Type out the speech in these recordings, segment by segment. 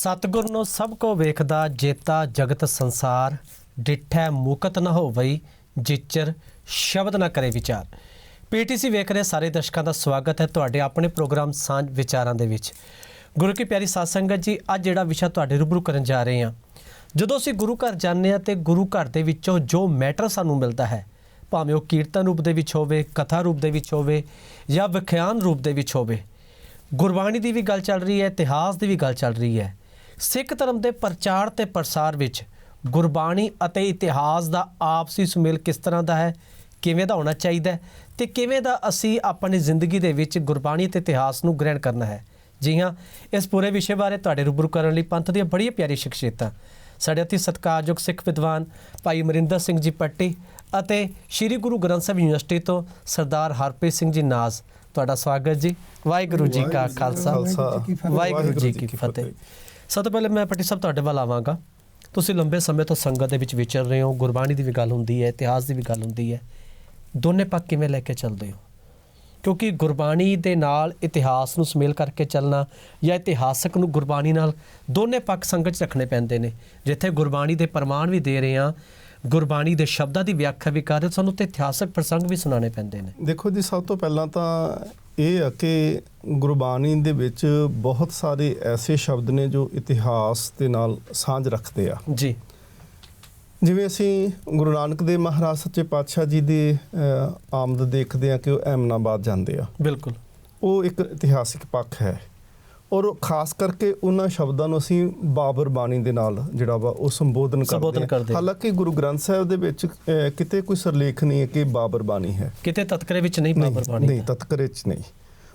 ਸਤਿਗੁਰ ਨੂੰ ਸਭ ਕੋ ਵੇਖਦਾ, ਜੇਤਾ ਜਗਤ ਸੰਸਾਰ। ਡਿਠੈ ਮੁਕਤ ਨ ਹੋਵਈ, ਜਿਚਰ ਸ਼ਬਦ ਨਾ ਕਰੇ ਵਿਚਾਰ। ਪੀਟੀਸੀ ਵੇਖ ਰਹੇ ਸਾਰੇ ਦਰਸ਼ਕਾਂ ਦਾ ਸਵਾਗਤ ਹੈ ਤੁਹਾਡੇ ਆਪਣੇ ਪ੍ਰੋਗਰਾਮ ਸਾਂਝ ਵਿਚਾਰਾਂ ਦੇ ਵਿੱਚ। ਗੁਰੂ ਕੀ ਪਿਆਰੀ ਸਾਧ ਸੰਗਤ ਜੀ, ਅੱਜ ਜਿਹੜਾ ਵਿਸ਼ਾ ਤੁਹਾਡੇ ਰੂਬਰੂ ਕਰਨ ਜਾ ਰਹੇ ਹਾਂ। ਜਦੋਂ ਅਸੀਂ ਗੁਰੂ ਘਰ ਜਾਂਦੇ ਹਾਂ ਤੇ ਗੁਰੂ ਘਰ ਦੇ ਵਿੱਚੋਂ ਜੋ ਮੈਟਰ ਸਾਨੂੰ ਮਿਲਦਾ ਹੈ, ਭਾਵੇਂ ਉਹ ਕੀਰਤਨ ਰੂਪ ਦੇ ਵਿੱਚ ਹੋਵੇ, ਕਥਾ ਰੂਪ ਦੇ ਵਿੱਚ ਹੋਵੇ ਜਾਂ ਵਿਖਿਆਨ ਰੂਪ ਦੇ ਵਿੱਚ ਹੋਵੇ, ਗੁਰਬਾਣੀ ਦੀ ਵੀ ਗੱਲ ਚੱਲ ਰਹੀ ਹੈ, ਇਤਿਹਾਸ ਦੀ ਵੀ ਗੱਲ ਚੱਲ ਰਹੀ ਹੈ। ਸਿੱਖ ਧਰਮ ਦੇ ਪ੍ਰਚਾਰ ਤੇ ਪ੍ਰਸਾਰ ਵਿੱਚ ਗੁਰਬਾਣੀ ਅਤੇ ਇਤਿਹਾਸ ਦਾ ਆਪਸੀ ਸੁਮੇਲ ਕਿਸ ਤਰ੍ਹਾਂ ਦਾ ਹੈ ਕਿਵੇਂ ਦਾ ਹੋਣਾ ਚਾਹੀਦਾ ਹੈ ਤੇ ਕਿਵੇਂ ਦਾ ਅਸੀਂ ਆਪਣੀ ਜ਼ਿੰਦਗੀ ਦੇ ਵਿੱਚ ਗੁਰਬਾਣੀ ਤੇ ਇਤਿਹਾਸ ਨੂੰ ਗ੍ਰਹਿਣ ਕਰਨਾ ਹੈ। ਜੀ ਹਾਂ ਇਸ ਪੂਰੇ ਵਿਸ਼ੇ ਬਾਰੇ ਤੁਹਾਡੇ ਰੂਬਰੂ ਕਰਨ ਲਈ ਪੰਥ ਦੀਆਂ ਬੜੀਆਂ ਪਿਆਰੀ ਸ਼ਖਸੀਅਤਾਂ ਸਾਡੇ ਅਤੀ ਸਤਿਕਾਰਯੋਗ ਸਿੱਖ ਵਿਦਵਾਨ ਭਾਈ ਅਮਰਿੰਦਰ ਸਿੰਘ ਜੀ ਪੱਟੀ ਅਤੇ ਸ੍ਰੀ ਗੁਰੂ ਗ੍ਰੰਥ ਸਾਹਿਬ ਯੂਨੀਵਰਸਿਟੀ ਤੋਂ ਸਰਦਾਰ ਹਰਪ੍ਰੀਤ ਸਿੰਘ ਜੀ ਨਾਜ਼। ਤੁਹਾਡਾ ਸਵਾਗਤ ਜੀ। ਵਾਹਿਗੁਰੂ ਜੀ ਕਾ ਖਾਲਸਾ। ਵਾਹਿਗੁਰੂ ਜੀ ਕੀ ਫਤਿਹ। ਸਭ ਤੋਂ ਪਹਿਲੇ ਮੈਂ ਪੱਟੀ ਸਾਹਿਬ ਤੁਹਾਡੇ ਵੱਲ ਆਵਾਂਗਾ। ਤੁਸੀਂ ਲੰਬੇ ਸਮੇਂ ਤੋਂ ਸੰਗਤ ਦੇ ਵਿੱਚ ਵਿਚਰ ਰਹੇ ਹੋ, ਗੁਰਬਾਣੀ ਦੀ ਵੀ ਗੱਲ ਹੁੰਦੀ ਹੈ, ਇਤਿਹਾਸ ਦੀ ਵੀ ਗੱਲ ਹੁੰਦੀ ਹੈ। ਦੋਨੇ ਪੱਖ ਕਿਵੇਂ ਲੈ ਕੇ ਚੱਲਦੇ ਹੋ? ਕਿਉਂਕਿ ਗੁਰਬਾਣੀ ਦੇ ਨਾਲ ਇਤਿਹਾਸ ਨੂੰ ਸੁਮੇਲ ਕਰਕੇ ਚੱਲਣਾ ਜਾਂ ਇਤਿਹਾਸਕ ਨੂੰ ਗੁਰਬਾਣੀ ਨਾਲ ਦੋਨੇ ਪੱਖ ਸੰਗਤ 'ਚ ਰੱਖਣੇ ਪੈਂਦੇ ਨੇ। ਜਿੱਥੇ ਗੁਰਬਾਣੀ ਦੇ ਪ੍ਰਮਾਣ ਵੀ ਦੇ ਰਹੇ ਆ ਗੁਰਬਾਣੀ ਦੇ ਸ਼ਬਦਾਂ ਦੀ ਵਿਆਖਿਆ ਵੀ ਕਰ ਰਹੇ ਸਾਨੂੰ ਤੇ ਇਤਿਹਾਸਕ ਪ੍ਰਸੰਗ ਵੀ ਸੁਣਾਉਣੇ ਪੈਂਦੇ ਨੇ। ਦੇਖੋ ਜੀ ਸਭ ਤੋਂ ਪਹਿਲਾਂ ਤਾਂ ਇਹ ਆ ਕਿ ਗੁਰਬਾਣੀ ਦੇ ਵਿੱਚ ਬਹੁਤ ਸਾਰੇ ਐਸੇ ਸ਼ਬਦ ਨੇ ਜੋ ਇਤਿਹਾਸ ਦੇ ਨਾਲ ਸਾਂਝ ਰੱਖਦੇ ਆ। ਜੀ। ਜਿਵੇਂ ਅਸੀਂ ਗੁਰੂ ਨਾਨਕ ਦੇਵ ਮਹਾਰਾਜ ਸੱਚੇ ਪਾਤਸ਼ਾਹ ਜੀ ਦੀ ਆਮਦ ਦੇਖਦੇ ਆ ਕਿ ਉਹ ਐਮਨਾਬਾਦ ਜਾਂਦੇ ਆ। ਬਿਲਕੁਲ। ਉਹ ਇੱਕ ਇਤਿਹਾਸਿਕ ਪੱਖ ਹੈ। ਔਰ ਖਾਸ ਕਰਕੇ ਉਹਨਾਂ ਸ਼ਬਦਾਂ ਨੂੰ ਅਸੀਂ ਬਾਬਰ ਬਾਣੀ ਦੇ ਨਾਲ ਜਿਹੜਾ ਵਾ ਉਹ ਸੰਬੋਧਨ ਕਰਦੇ ਹਾਂ। ਹਾਲਾਂਕਿ ਗੁਰੂ ਗ੍ਰੰਥ ਸਾਹਿਬ ਦੇ ਵਿੱਚ ਕਿਤੇ ਕੋਈ ਸਰਲੇਖ ਨਹੀਂ ਹੈ ਕਿ ਬਾਬਰ ਬਾਣੀ ਹੈ। ਕਿਤੇ ਤਤਕਰੇ ਵਿੱਚ ਨਹੀਂ ਬਾਬਰ ਬਾਣੀ ਨਹੀਂ ਤਤਕਰੇ ਚ ਨਹੀਂ।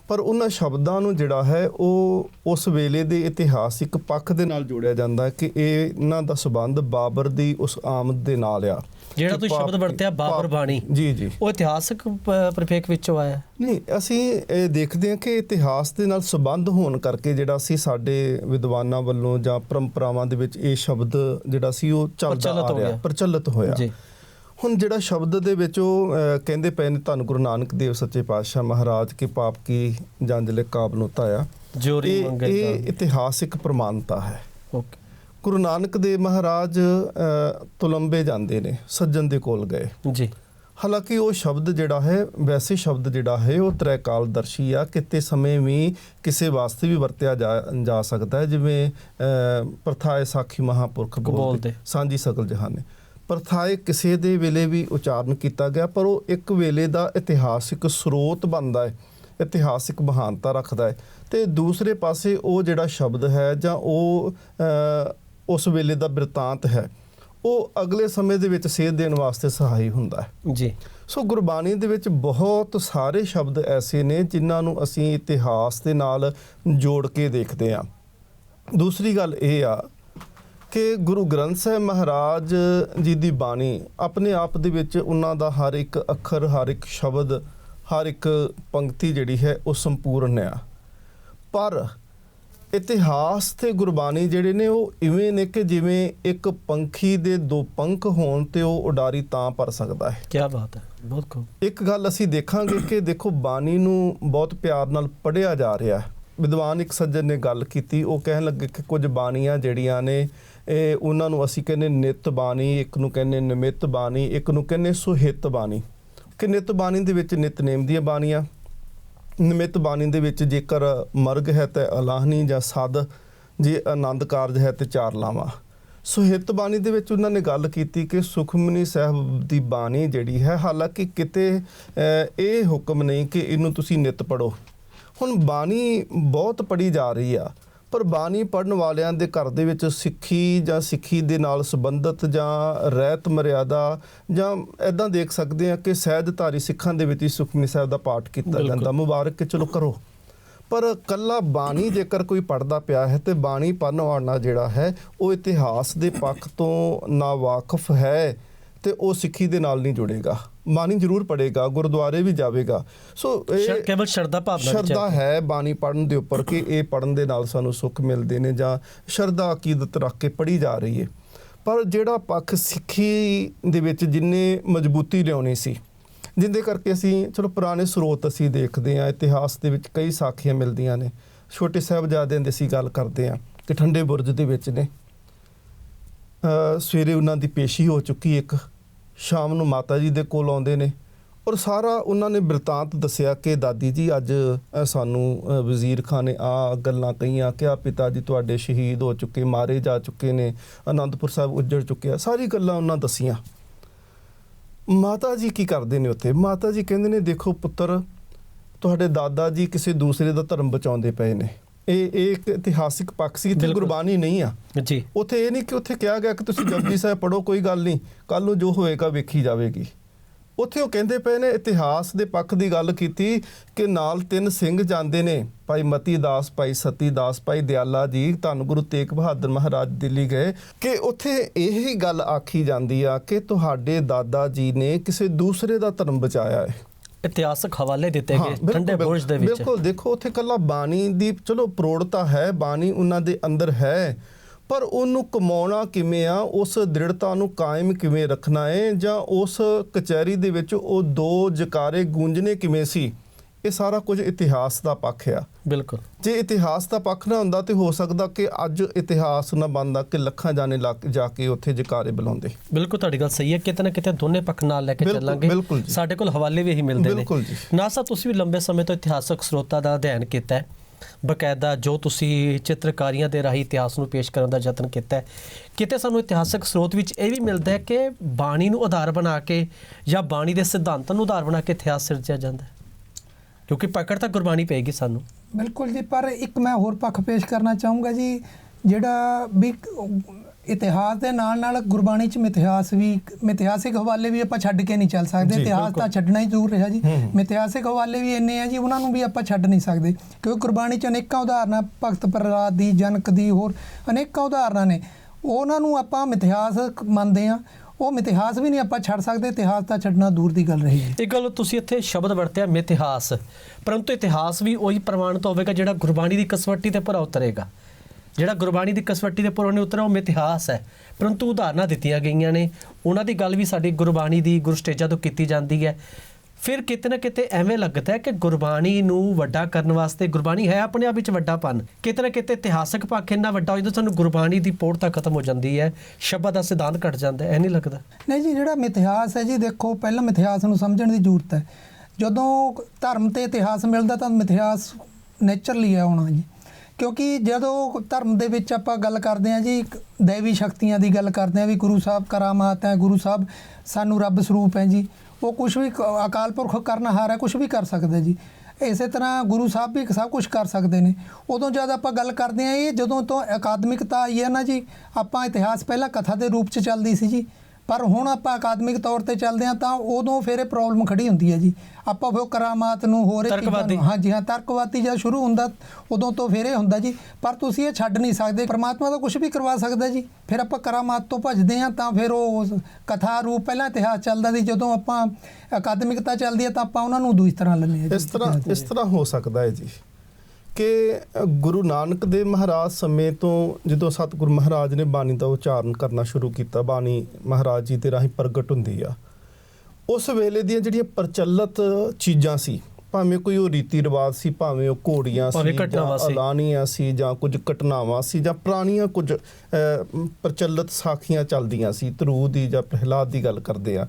ਪਰ ਉਹਨਾਂ ਸ਼ਬਦਾਂ ਨੂੰ ਜਿਹੜਾ ਹੈ ਉਹ ਉਸ ਵੇਲੇ ਦੇ ਇਤਿਹਾਸਿਕ ਪੱਖ ਦੇ ਨਾਲ ਜੋੜਿਆ ਜਾਂਦਾ ਕਿ ਇਹ ਇਹਨਾਂ ਦਾ ਸਬੰਧ ਬਾਬਰ ਦੀ ਉਸ ਆਮਦ ਦੇ ਨਾਲ ਆ। ਜਿਹੜਾ ਤੁਸੀਂ ਸ਼ਬਦ ਵਰਤਿਆ ਬਾਬਰ ਬਾਣੀ। ਜੀ ਜੀ। ਉਹ ਇਤਿਹਾਸਕ ਪਰਿਪੇਖ ਵਿੱਚੋਂ ਆਇਆ। ਨਹੀਂ ਅਸੀਂ ਇਹ ਦੇਖਦੇ ਹਾਂ ਕਿ ਇਤਿਹਾਸ ਦੇ ਨਾਲ ਸੰਬੰਧ ਹੋਣ ਕਰਕੇ ਜਿਹੜਾ ਸੀ ਸਾਡੇ ਵਿਦਵਾਨਾਂ ਵੱਲੋਂ ਜਾਂ ਪਰੰਪਰਾਵਾਂ ਦੇ ਵਿੱਚ ਇਹ ਸ਼ਬਦ ਜਿਹੜਾ ਸੀ ਉਹ ਚੱਲਦਾ ਆ ਰਿਹਾ। ਪ੍ਰਚਲਿਤ ਹੋਇਆ। ਜੀ। ਹੁਣ ਜਿਹੜਾ ਸ਼ਬਦ ਦੇ ਵਿੱਚ ਉਹ ਕਹਿੰਦੇ ਪਏ ਨੇ ਧੰਨ ਗੁਰੂ ਨਾਨਕ ਦੇਵ ਸੱਚੇ ਪਾਤਸ਼ਾਹ ਮਹਾਰਾਜ ਕੇ ਪਾਪ ਕੀ ਜੰਜਲੇ ਕਾਬਲ ਉਤਾ ਆ ਜੋਰੀ ਮੰਗਲ ਇਹ ਇਤਿਹਾਸਿਕ ਪ੍ਰਮਾਣਤਾ ਹੈ। ਓਕੇ। ਗੁਰੂ ਨਾਨਕ ਦੇਵ ਮਹਾਰਾਜ ਤੁਲੰਬੇ ਜਾਂਦੇ ਨੇ ਸੱਜਣ ਦੇ ਕੋਲ ਗਏ। ਜੀ। ਹਾਲਾਂਕਿ ਉਹ ਸ਼ਬਦ ਜਿਹੜਾ ਹੈ ਵੈਸੇ ਸ਼ਬਦ ਜਿਹੜਾ ਹੈ ਉਹ ਤ੍ਰੈਕਾਲਦਰਸ਼ੀ ਆ ਕਿਤੇ ਸਮੇਂ ਵੀ ਕਿਸੇ ਵਾਸਤੇ ਵੀ ਵਰਤਿਆ ਜਾ ਸਕਦਾ ਹੈ ਜਿਵੇਂ ਪ੍ਰਥਾਏ ਸਾਖੀ ਮਹਾਪੁਰਖ ਬੋਲਦੇ। ਸਾਂਝੀ ਸਕਲ ਜਹਾਨੇ ਪ੍ਰਥਾਏ ਕਿਸੇ ਦੇ ਵੇਲੇ ਵੀ ਉਚਾਰਨ ਕੀਤਾ ਗਿਆ ਪਰ ਉਹ ਇੱਕ ਵੇਲੇ ਦਾ ਇਤਿਹਾਸਿਕ ਸਰੋਤ ਬਣਦਾ ਹੈ ਇਤਿਹਾਸਿਕ ਮਹਾਨਤਾ ਰੱਖਦਾ ਹੈ। ਤੇ ਦੂਸਰੇ ਪਾਸੇ ਉਹ ਜਿਹੜਾ ਸ਼ਬਦ ਹੈ ਜਾਂ ਉਹ ਉਸ ਵੇਲੇ ਦਾ ਬਿਰਤਾਂਤ ਹੈ। ਉਹ ਅਗਲੇ ਸਮੇਂ ਦੇ ਵਿੱਚ ਸੇਧ ਦੇਣ ਵਾਸਤੇ ਸਹਾਈ ਹੁੰਦਾ ਹੈ। ਜੀ। ਸੋ ਗੁਰਬਾਣੀ ਦੇ ਵਿੱਚ ਬਹੁਤ ਸਾਰੇ ਸ਼ਬਦ ਐਸੇ ਨੇ ਜਿਨ੍ਹਾਂ ਨੂੰ ਅਸੀਂ ਇਤਿਹਾਸ ਦੇ ਨਾਲ ਜੋੜ ਕੇ ਦੇਖਦੇ ਹਾਂ। ਦੂਸਰੀ ਗੱਲ ਇਹ ਆ ਕਿ ਗੁਰੂ ਗ੍ਰੰਥ ਸਾਹਿਬ ਮਹਾਰਾਜ ਜੀ ਦੀ ਬਾਣੀ ਆਪਣੇ ਆਪ ਦੇ ਵਿੱਚ ਉਹਨਾਂ ਦਾ ਹਰ ਇੱਕ ਅੱਖਰ ਹਰ ਇੱਕ ਸ਼ਬਦ ਹਰ ਇੱਕ ਪੰਕਤੀ ਜਿਹੜੀ ਹੈ ਉਹ ਸੰਪੂਰਨ ਆ ਪਰ ਇਤਿਹਾਸ ਤੇ ਗੁਰਬਾਣੀ ਜਿਹੜੇ ਨੇ ਉਹ ਇਵੇਂ ਨੇ ਕਿ ਜਿਵੇਂ ਇੱਕ ਪੰਖੀ ਦੇ ਦੋ ਪੰਖ ਹੋਣ ਤੇ ਉਹ ਉਡਾਰੀ ਤਾਂ ਪਰ ਸਕਦਾ ਹੈ। ਕੀ ਬਾਤ ਹੈ ਬਹੁਤ ਖੂਬ। ਇੱਕ ਗੱਲ ਅਸੀਂ ਦੇਖਾਂਗੇ ਕਿ ਦੇਖੋ ਬਾਣੀ ਨੂੰ ਬਹੁਤ ਪਿਆਰ ਨਾਲ ਪੜ੍ਹਿਆ ਜਾ ਰਿਹਾ ਹੈ। ਵਿਦਵਾਨ ਇੱਕ ਸੱਜਣ ਨੇ ਗੱਲ ਕੀਤੀ ਉਹ ਕਹਿਣ ਲੱਗੇ ਕਿ ਕੁਝ ਬਾਣੀਆਂ ਜਿਹੜੀਆਂ ਨੇ ਇਹ ਉਹਨਾਂ ਨੂੰ ਅਸੀਂ ਕਹਿੰਦੇ ਨਿਤ ਬਾਣੀ ਇੱਕ ਨੂੰ ਕਹਿੰਦੇ ਨਿਮਿਤ ਬਾਣੀ ਇੱਕ ਨੂੰ ਕਹਿੰਦੇ ਸੁਹਿਤ ਬਾਣੀ। ਕਿ ਨਿਤ ਬਾਣੀ ਦੇ ਵਿੱਚ ਨਿਤਨੇਮ ਦੀਆਂ ਬਾਣੀਆਂ ਨਿਮਿਤ ਬਾਣੀ ਦੇ ਵਿੱਚ ਜੇਕਰ ਮਰਗ ਹੈ ਤੇ ਅਲਾਹਨੀ ਜਾਂ ਸਦ, ਜੇ ਆਨੰਦ ਕਾਰਜ ਹੈ ਤੇ ਚਾਰ ਲਾਵਾਂ। ਸੁਹਿਤ ਬਾਣੀ ਦੇ ਵਿੱਚ ਉਹਨਾਂ ਨੇ ਗੱਲ ਕੀਤੀ ਕਿ ਸੁਖਮਨੀ ਸਾਹਿਬ ਦੀ ਬਾਣੀ ਜਿਹੜੀ ਹੈ, ਹਾਲਾਂਕਿ ਕਿਤੇ ਇਹ ਹੁਕਮ ਨਹੀਂ ਕਿ ਇਹਨੂੰ ਤੁਸੀਂ ਨਿਤ ਪੜੋ ਹੁਣ ਬਾਣੀ ਬਹੁਤ ਪੜੀ ਜਾ ਰਹੀ ਆ। ਪਰ ਬਾਣੀ ਪੜਨ ਵਾਲਿਆਂ ਦੇ ਘਰ ਦੇ ਵਿੱਚ ਸਿੱਖੀ ਜਾਂ ਸਿੱਖੀ ਦੇ ਨਾਲ ਸੰਬੰਧਿਤ ਜਾਂ ਰਹਿਤ ਮਰਿਆਦਾ ਜਾਂ ਐਦਾਂ ਦੇਖ ਸਕਦੇ ਆ ਕਿ ਸਹਿਜਧਾਰੀ ਸਿੱਖਾਂ ਦੇ ਵਿੱਚ ਹੀ ਸੁਖਮਨੀ ਸਾਹਿਬ ਦਾ ਪਾਠ ਕੀਤਾ। ਜਾਂਦਾ। ਮੁਬਾਰਕ ਕਿ ਚਲੋ ਕਰੋ। ਪਰ ਕੱਲਾ ਬਾਣੀ ਜੇਕਰ ਕੋਈ ਪੜਦਾ ਪਿਆ ਹੈ ਤੇ ਬਾਣੀ ਪੜਨ ਵਾਲਾ ਜਿਹੜਾ ਹੈ ਉਹ ਇਤਿਹਾਸ ਦੇ ਪੱਖ ਤੋਂ ਨਾ ਵਾਕਿਫ ਹੈ। ਤੇ ਉਹ ਸਿੱਖੀ ਦੇ ਨਾਲ ਨਹੀਂ ਜੁੜੇਗਾ। ਬਾਣੀ ਜ਼ਰੂਰ ਪੜੇਗਾ ਗੁਰਦੁਆਰੇ ਵੀ ਜਾਵੇਗਾ। ਸੋ ਸ਼ਰ- ਕੇਵਲ ਸ਼ਰਧਾ ਭਾਵਨਾ ਸ਼ਰਧਾ ਹੈ। ਬਾਣੀ ਪੜਨ ਦੇ ਉੱਪਰ ਕਿ ਇਹ ਪੜਨ ਦੇ ਨਾਲ ਸਾਨੂੰ ਸੁੱਖ ਮਿਲਦੇ ਨੇ ਜਾਂ ਸ਼ਰਧਾ ਅਕੀਦਤ ਰੱਖ ਕੇ ਪੜੀ ਜਾ ਰਹੀ ਹੈ। ਪਰ ਜਿਹੜਾ ਪੱਖ ਸਿੱਖੀ ਦੇ ਵਿੱਚ ਜਿੰਨੇ ਮਜ਼ਬੂਤੀ ਲਿਆਉਣੀ ਸੀ ਜਿੰਦੇ ਕਰਕੇ ਅਸੀਂ ਚਲੋ ਪੁਰਾਣੇ ਸਰੋਤ ਅਸੀਂ ਦੇਖਦੇ ਹਾਂ ਇਤਿਹਾਸ ਦੇ ਵਿੱਚ ਕਈ ਸਾਖੀਆਂ ਮਿਲਦੀਆਂ ਨੇ। ਛੋਟੇ ਸਾਹਿਬਜ਼ਾਦਿਆਂ ਦੀ ਅਸੀਂ ਗੱਲ ਕਰਦੇ ਹਾਂ ਕਿ ਠੰਡੇ ਬੁਰਜ ਦੇ ਵਿੱਚ ਨੇ। ਸਵੇਰੇ ਉਹਨਾਂ ਦੀ ਪੇਸ਼ੀ ਹੋ ਚੁੱਕੀ ਇੱਕ। ਸ਼ਾਮ ਨੂੰ ਮਾਤਾ ਜੀ ਦੇ ਕੋਲ ਆਉਂਦੇ ਨੇ। ਔਰ ਸਾਰਾ ਉਹਨਾਂ ਨੇ ਬਿਰਤਾਂਤ ਦੱਸਿਆ ਕਿ ਦਾਦੀ ਜੀ, ਅੱਜ ਸਾਨੂੰ ਵਜ਼ੀਰ ਖਾਨ ਨੇ ਆ ਗੱਲਾਂ ਕਹੀਆਂ ਕਿ ਆ ਪਿਤਾ ਜੀ ਤੁਹਾਡੇ ਸ਼ਹੀਦ ਹੋ ਚੁੱਕੇ, ਮਾਰੇ ਜਾ ਚੁੱਕੇ ਨੇ, ਅਨੰਦਪੁਰ ਸਾਹਿਬ ਉੱਜੜ ਚੁੱਕਿਆ ਸਾਰੀ ਗੱਲਾਂ ਉਹਨਾਂ ਦੱਸੀਆਂ। ਮਾਤਾ ਜੀ ਕੀ ਕਰਦੇ ਨੇ ਉੱਥੇ? ਮਾਤਾ ਜੀ ਕਹਿੰਦੇ ਨੇ, ਦੇਖੋ ਪੁੱਤਰ, ਤੁਹਾਡੇ ਦਾਦਾ ਜੀ ਕਿਸੇ ਦੂਸਰੇ ਦਾ ਧਰਮ ਬਚਾਉਂਦੇ ਪਏ ਨੇ। ਇਹ ਇਹ ਇੱਕ ਇਤਿਹਾਸਿਕ ਪੱਖ ਸੀ ਇੱਥੇ। ਗੁਰਬਾਣੀ ਨਹੀਂ ਆ। ਜੀ। ਉੱਥੇ ਇਹ ਨਹੀਂ ਕਿ ਉੱਥੇ ਕਿਹਾ ਗਿਆ ਕਿ ਤੁਸੀਂ ਜਪਜੀ ਸਾਹਿਬ ਪੜੋ ਕੋਈ ਗੱਲ ਨਹੀਂ। ਕੱਲ ਨੂੰ ਜੋ ਹੋਏਗਾ ਵੇਖੀ ਜਾਵੇਗੀ। ਉੱਥੇ ਉਹ ਕਹਿੰਦੇ ਪਏ ਨੇ ਇਤਿਹਾਸ ਦੇ ਪੱਖ ਦੀ ਗੱਲ ਕੀਤੀ ਕਿ ਨਾਲ ਤਿੰਨ ਸਿੰਘ ਜਾਂਦੇ ਨੇ। ਭਾਈ ਮਤੀ ਦਾਸ ਭਾਈ ਸਤੀ ਦਾਸ ਭਾਈ ਦਿਆਲਾ ਜੀ ਧੰਨ ਗੁਰੂ ਤੇਗ ਬਹਾਦਰ ਮਹਾਰਾਜ ਦਿੱਲੀ ਗਏ ਕਿ ਉੱਥੇ ਇਹੀ ਗੱਲ ਆਖੀ ਜਾਂਦੀ ਆ ਕਿ ਤੁਹਾਡੇ ਦਾਦਾ ਜੀ ਨੇ ਕਿਸੇ ਦੂਸਰੇ ਦਾ ਧਰਮ ਬਚਾਇਆ ਹੈ। ਇਤਿਹਾਸਕ ਹਵਾਲੇ ਦਿੱਤੇ ਗਏ ਠੰਡੇ ਬੁਰਜ ਦੇ ਵਿੱਚ। ਬਿਲਕੁਲ ਦੇਖੋ ਉੱਥੇ ਕੱਲਾ ਬਾਣੀ ਦੀ ਚਲੋ ਪ੍ਰੋੜਤਾ ਹੈ ਬਾਣੀ ਉਹਨਾਂ ਦੇ ਅੰਦਰ ਹੈ ਪਰ ਉਹਨੂੰ ਕਮਾਉਣਾ ਕਿਵੇਂ ਆ? ਉਸ ਦ੍ਰਿੜਤਾ ਨੂੰ ਕਾਇਮ ਕਿਵੇਂ ਰੱਖਣਾ ਹੈ ਜਾਂ ਉਸ ਕਚਹਿਰੀ ਦੇ ਵਿੱਚ ਉਹ ਦੋ ਜਕਾਰੇ ਗੂੰਜਨੇ ਕਿਵੇਂ ਸੀ? ਇਹ ਸਾਰਾ ਕੁਝ ਇਤਿਹਾਸ ਦਾ ਪੱਖ ਆ। ਬਿਲਕੁਲ। ਜੇ ਇਤਿਹਾਸ ਦਾ ਪੱਖ ਨਾ ਹੁੰਦਾ ਤੇ ਹੋ ਸਕਦਾ ਕਿ ਅੱਜ ਇਤਿਹਾਸ ਨਾ ਬਣਦਾ ਕਿ ਲੱਖਾਂ ਜਾਣੇ ਜਾ ਕੇ ਉੱਥੇ ਜਕਾਰੇ ਬੁਲਾਉਂਦੇ। ਬਿਲਕੁਲ ਤੁਹਾਡੀ ਗੱਲ ਸਹੀ ਹੈ। ਕਿਤੇ ਨਾ ਕਿਤੇ ਦੋਨੇ ਪੱਖ ਨਾਲ ਲੈ ਕੇ ਚੱਲਾਂਗੇ। ਸਾਡੇ ਕੋਲ ਹਵਾਲੇ ਵੀ ਇਹੀ ਮਿਲਦੇ ਨੇ। ਬਿਲਕੁਲ ਜੀ। ਨਾਸਾ ਤੁਸੀਂ ਵੀ ਲੰਬੇ ਸਮੇਂ ਤੋਂ ਇਤਿਹਾਸਕ ਸਰੋਤਾਂ ਦਾ ਅਧਿਐਨ ਕੀਤਾ ਹੈ। ਬਕਾਇਦਾ ਜੋ ਤੁਸੀਂ ਚਿੱਤਰਕਾਰੀਆਂ ਦੇ ਰਾਹੀਂ ਇਤਿਹਾਸ ਨੂੰ ਪੇਸ਼ ਕਰਨ ਦਾ ਯਤਨ ਕੀਤਾ ਹੈ। ਕਿਤੇ ਸਾਨੂੰ ਇਤਿਹਾਸਕ ਸਰੋਤ ਵਿੱਚ ਇਹ ਵੀ ਮਿਲਦਾ ਹੈ ਕਿ ਬਾਣੀ ਨੂੰ ਆਧਾਰ ਬਣਾ ਕੇ ਜਾਂ ਬਾਣੀ ਦੇ ਸਿਧਾਂਤਾਂ ਨੂੰ ਆਧਾਰ ਬਣਾ ਕੇ ਇਤਿਹਾਸ ਸਿਰਜਿਆ ਜਾਂਦਾ ਹੈ। ਕਿਉਂਕਿ ਪਕੜ ਤਾਂ ਗੁਰਬਾਣੀ ਪਏਗੀ ਸਾਨੂੰ। ਬਿਲਕੁਲ ਜੀ ਪਰ ਇੱਕ ਮੈਂ ਹੋਰ ਪੱਖ ਪੇਸ਼ ਕਰਨਾ ਚਾਹੂੰਗਾ ਜੀ ਜਿਹੜਾ ਵੀ ਇਤਿਹਾਸ ਦੇ ਨਾਲ ਨਾਲ ਗੁਰਬਾਣੀ ਚ ਮਿਥਿਹਾਸ ਵੀ ਮਿਥਿਹਾਸਿਕ ਹਵਾਲੇ ਵੀ ਆਪਾਂ ਛੱਡ ਕੇ ਨਹੀਂ ਚੱਲ ਸਕਦੇ ਇਤਿਹਾਸ। ਤਾਂ ਛੱਡਣਾ ਹੀ ਜ਼ਰੂਰ ਰਿਹਾ ਜੀ। ਮਿਥਿਹਾਸਿਕ ਹਵਾਲੇ ਵੀ ਇੰਨੇ ਆ ਜੀ ਉਹਨਾਂ ਨੂੰ ਵੀ ਆਪਾਂ ਛੱਡ ਨਹੀਂ ਸਕਦੇ ਕਿਉਂਕਿ ਗੁਰਬਾਣੀ ਚ ਅਨੇਕਾਂ ਉਦਾਹਰਨਾਂ ਭਗਤ ਪ੍ਰਹਲਾਦ ਦੀ ਜਨਕ ਦੀ ਹੋਰ ਅਨੇਕਾਂ ਉਦਾਹਰਨਾਂ ਨੇ ਉਹਨਾਂ ਨੂੰ ਆਪਾਂ ਮਿਥਿਹਾਸ ਮੰਨਦੇ ਆ ਉਹ ਮਿਥਿਹਾਸ ਵੀ ਨਹੀਂ ਆਪਾਂ ਛੱਡ ਸਕਦੇ, ਇਤਿਹਾਸ ਤਾਂ ਛੱਡਣਾ ਦੂਰ ਦੀ ਗੱਲ ਰਹੀ ਹੈ। ਇੱਕ ਗੱਲ ਤੁਸੀਂ ਇੱਥੇ ਸ਼ਬਦ ਵਰਤਿਆ, ਮਿਥਿਹਾਸ। ਪਰੰਤੂ ਇਤਿਹਾਸ ਵੀ ਉਹੀ ਪ੍ਰਮਾਣਿਤ ਹੋਵੇਗਾ ਜਿਹੜਾ ਗੁਰਬਾਣੀ ਦੀ ਕਸਵੱਟੀ ਤੇ ਭਰਾ ਉਤਰੇਗਾ। ਜਿਹੜਾ ਗੁਰਬਾਣੀ ਦੀ ਕਸਵੱਟੀ ਦੇ ਭਰਾ ਨੇ ਉਤਰਿਆ, ਉਹ ਮਿਥਿਹਾਸ ਹੈ। ਪਰੰਤੂ ਉਦਾਹਰਨਾਂ ਦਿੱਤੀਆਂ ਗਈਆਂ ਨੇ। ਉਹਨਾਂ ਦੀ ਗੱਲ ਵੀ ਸਾਡੀ ਗੁਰਬਾਣੀ ਦੀ ਗੁਰੂ ਸਟੇਜਾਂ ਤੋਂ ਕੀਤੀ ਜਾਂਦੀ ਹੈ। ਫਿਰ ਕਿਤੇ ਨਾ ਕਿਤੇ ਐਵੇਂ ਲੱਗਦਾ ਹੈ ਕਿ ਗੁਰਬਾਣੀ ਨੂੰ ਵੱਡਾ ਕਰਨ ਵਾਸਤੇ ਗੁਰਬਾਣੀ ਹੈ ਆਪਣੇ ਆਪ ਵਿੱਚ ਵੱਡਾਪਨ। ਕਿਤੇ ਨਾ ਕਿਤੇ ਇਤਿਹਾਸਕ ਪੱਖ ਇੰਨਾ ਵੱਡਾ ਹੋ ਜਾਂਦਾ ਸਾਨੂੰ ਗੁਰਬਾਣੀ ਦੀ ਪੌੜਤਾ ਖਤਮ ਹੋ ਜਾਂਦੀ ਹੈ, ਸ਼ਬਦ ਦਾ ਸਿਧਾਂਤ ਘਟ ਜਾਂਦਾ ਹੈ, ਐ ਨਹੀਂ ਲੱਗਦਾ? ਨਹੀਂ ਜੀ, ਜਿਹੜਾ ਮਿਥਿਹਾਸ ਹੈ ਜੀ, ਦੇਖੋ, ਪਹਿਲਾਂ ਮਿਥਿਹਾਸ ਨੂੰ ਸਮਝਣ ਦੀ ਜ਼ਰੂਰਤ ਹੈ। ਜਦੋਂ ਧਰਮ ਤੇ ਇਤਿਹਾਸ ਮਿਲਦਾ ਤਾਂ ਮਿਥਿਹਾਸ ਨੇਚਰਲੀ ਹੈ ਹੋਣਾ ਜੀ। ਕਿਉਂਕਿ ਜਦੋਂ ਧਰਮ ਦੇ ਵਿੱਚ ਆਪਾਂ ਗੱਲ ਕਰਦੇ ਹਾਂ ਜੀ, ਇੱਕ ਦੇਵੀ ਸ਼ਕਤੀਆਂ ਦੀ ਗੱਲ ਕਰਦੇ ਹਾਂ ਵੀ ਗੁਰੂ ਸਾਹਿਬ ਕਰਾਮਾਤ ਹੈ, ਗੁਰੂ ਸਾਹਿਬ ਸਾਨੂੰ ਰੱਬ ਸਰੂਪ ਹੈ ਜੀ। ਉਹ ਕੁਝ ਵੀ ਕ- ਅਕਾਲ ਪੁਰਖ ਕਰਨਹਾਰ ਹੈ ਕੁਝ ਵੀ ਕਰ ਸਕਦਾ ਜੀ। ਇਸੇ ਤਰ੍ਹਾਂ ਗੁਰੂ ਸਾਹਿਬ ਵੀ ਸਭ ਕੁਝ ਕਰ ਸਕਦੇ ਨੇ। ਉਦੋਂ ਜਦ ਆਪਾਂ ਗੱਲ ਕਰਦੇ ਹਾਂ, ਇਹ ਜਦੋਂ ਤੋਂ ਅਕਾਦਮਿਕਤਾ ਆਈ ਹੈ ਨਾ ਜੀ, ਆਪਾਂ ਇਤਿਹਾਸ ਪਹਿਲਾਂ ਕਥਾ ਦੇ ਰੂਪ 'ਚ ਚੱਲਦੀ ਸੀ ਜੀ। ਪਰ ਹੁਣ ਆਪਾਂ ਅਕਾਦਮਿਕ ਤੌਰ ਤੇ ਚੱਲਦੇ ਹਾਂ ਤਾਂ ਉਦੋਂ ਫਿਰ ਇਹ ਪ੍ਰੋਬਲਮ ਖੜੀ ਹੁੰਦੀ ਹੈ ਜੀ। ਆਪਾਂ ਫਿਰ ਕਰਾਮਾਤ ਨੂੰ ਹੋਰ ਚੀਜ਼ਾਂ ਹਾਂਜੀ ਹਾਂ ਤਰਕਵਾਦੀ ਜਦ ਸ਼ੁਰੂ ਹੁੰਦਾ ਉਦੋਂ ਤੋਂ ਫਿਰ ਇਹ ਹੁੰਦਾ ਜੀ। ਪਰ ਤੁਸੀਂ ਇਹ ਛੱਡ ਨਹੀਂ ਸਕਦੇ ਪਰਮਾਤਮਾ ਤਾਂ ਕੁਝ ਵੀ ਕਰਵਾ ਸਕਦਾ ਜੀ। ਫਿਰ ਆਪਾਂ ਕਰਾਮਾਤ ਤੋਂ ਭੱਜਦੇ ਹਾਂ ਤਾਂ ਫਿਰ ਉਹ ਕਥਾ ਰੂਪ ਪਹਿਲਾਂ ਇਤਿਹਾਸ ਚੱਲਦਾ ਸੀ ਜਦੋਂ ਆਪਾਂ ਅਕਾਦਮਿਕਤਾ ਚੱਲਦੀ ਹੈ ਤਾਂ ਆਪਾਂ ਉਹਨਾਂ ਨੂੰ ਦੂਜੀ ਤਰ੍ਹਾਂ ਲੈਂਦੇ ਹਾਂ ਜੀ। ਇਸ ਤਰ੍ਹਾਂ ਇਸ ਤਰ੍ਹਾਂ ਹੋ ਸਕਦਾ ਹੈ ਜੀ। ਕਿ ਗੁਰੂ ਨਾਨਕ ਦੇਵ ਮਹਾਰਾਜ ਸਮੇਂ ਤੋਂ ਜਦੋਂ ਸਤਿਗੁਰੂ ਮਹਾਰਾਜ ਨੇ ਬਾਣੀ ਦਾ ਉਚਾਰਨ ਕਰਨਾ ਸ਼ੁਰੂ ਕੀਤਾ ਬਾਣੀ ਮਹਾਰਾਜ ਜੀ ਦੇ ਰਾਹੀਂ ਪ੍ਰਗਟ ਹੁੰਦੀ ਆ ਉਸ ਵੇਲੇ ਦੀਆਂ ਜਿਹੜੀਆਂ ਪ੍ਰਚਲਿਤ ਚੀਜ਼ਾਂ ਸੀ ਭਾਵੇਂ ਕੋਈ ਉਹ ਰੀਤੀ ਰਿਵਾਜ ਸੀ ਭਾਵੇਂ ਉਹ ਘੋੜੀਆਂ ਸੀ ਜਾਂ ਘਟਨਾਵਾਂ ਸੀ। ਜਾਂ ਕੁਝ ਘਟਨਾਵਾਂ ਸੀ ਜਾਂ ਪੁਰਾਣੀਆਂ ਕੁਝ ਪ੍ਰਚਲਿਤ ਸਾਖੀਆਂ ਚੱਲਦੀਆਂ ਸੀ ਧਰੂ ਦੀ ਜਾਂ ਪ੍ਰਹਿਲਾਦ ਦੀ ਗੱਲ ਕਰਦੇ ਆ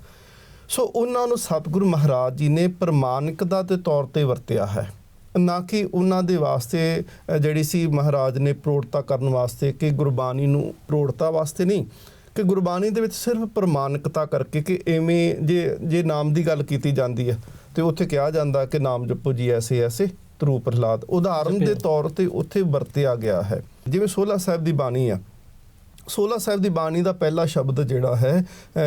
ਸੋ ਉਹਨਾਂ ਨੂੰ ਸਤਿਗੁਰੂ ਮਹਾਰਾਜ ਜੀ ਨੇ ਪ੍ਰਮਾਣਿਕਤਾ ਦੇ ਤੌਰ ਤੇ ਵਰਤਿਆ ਹੈ ਨਾ ਕਿ ਉਹਨਾਂ ਦੇ ਵਾਸਤੇ ਜਿਹੜੀ ਸੀ ਮਹਾਰਾਜ ਨੇ ਪ੍ਰੋੜਤਾ ਕਰਨ ਵਾਸਤੇ ਕਿ ਗੁਰਬਾਣੀ ਨੂੰ ਪ੍ਰੋੜਤਾ ਵਾਸਤੇ ਨਹੀਂ ਕਿ ਗੁਰਬਾਣੀ ਦੇ ਵਿੱਚ ਸਿਰਫ ਪ੍ਰਮਾਣਿਕਤਾ ਕਰਕੇ ਕਿ ਐਵੇਂ ਜੇ ਜੇ ਨਾਮ ਦੀ ਗੱਲ ਕੀਤੀ ਜਾਂਦੀ ਹੈ ਤੇ ਉੱਥੇ ਕਿਹਾ ਜਾਂਦਾ ਕਿ ਨਾਮ ਜਪੋ ਜੀ ਐਸੇ ਐਸੇ ਧਰੂ ਪ੍ਰਹਲਾਦ। ਉਦਾਹਰਨ ਦੇ ਤੌਰ ਤੇ ਉੱਥੇ ਵਰਤਿਆ ਗਿਆ ਹੈ। ਜਿਵੇਂ ਸੋਲਾ ਸਾਹਿਬ ਦੀ ਬਾਣੀ ਆ ਸੋਲਾ ਸਾਹਿਬ ਦੀ ਬਾਣੀ ਦਾ ਪਹਿਲਾ ਸ਼ਬਦ ਜਿਹੜਾ ਹੈ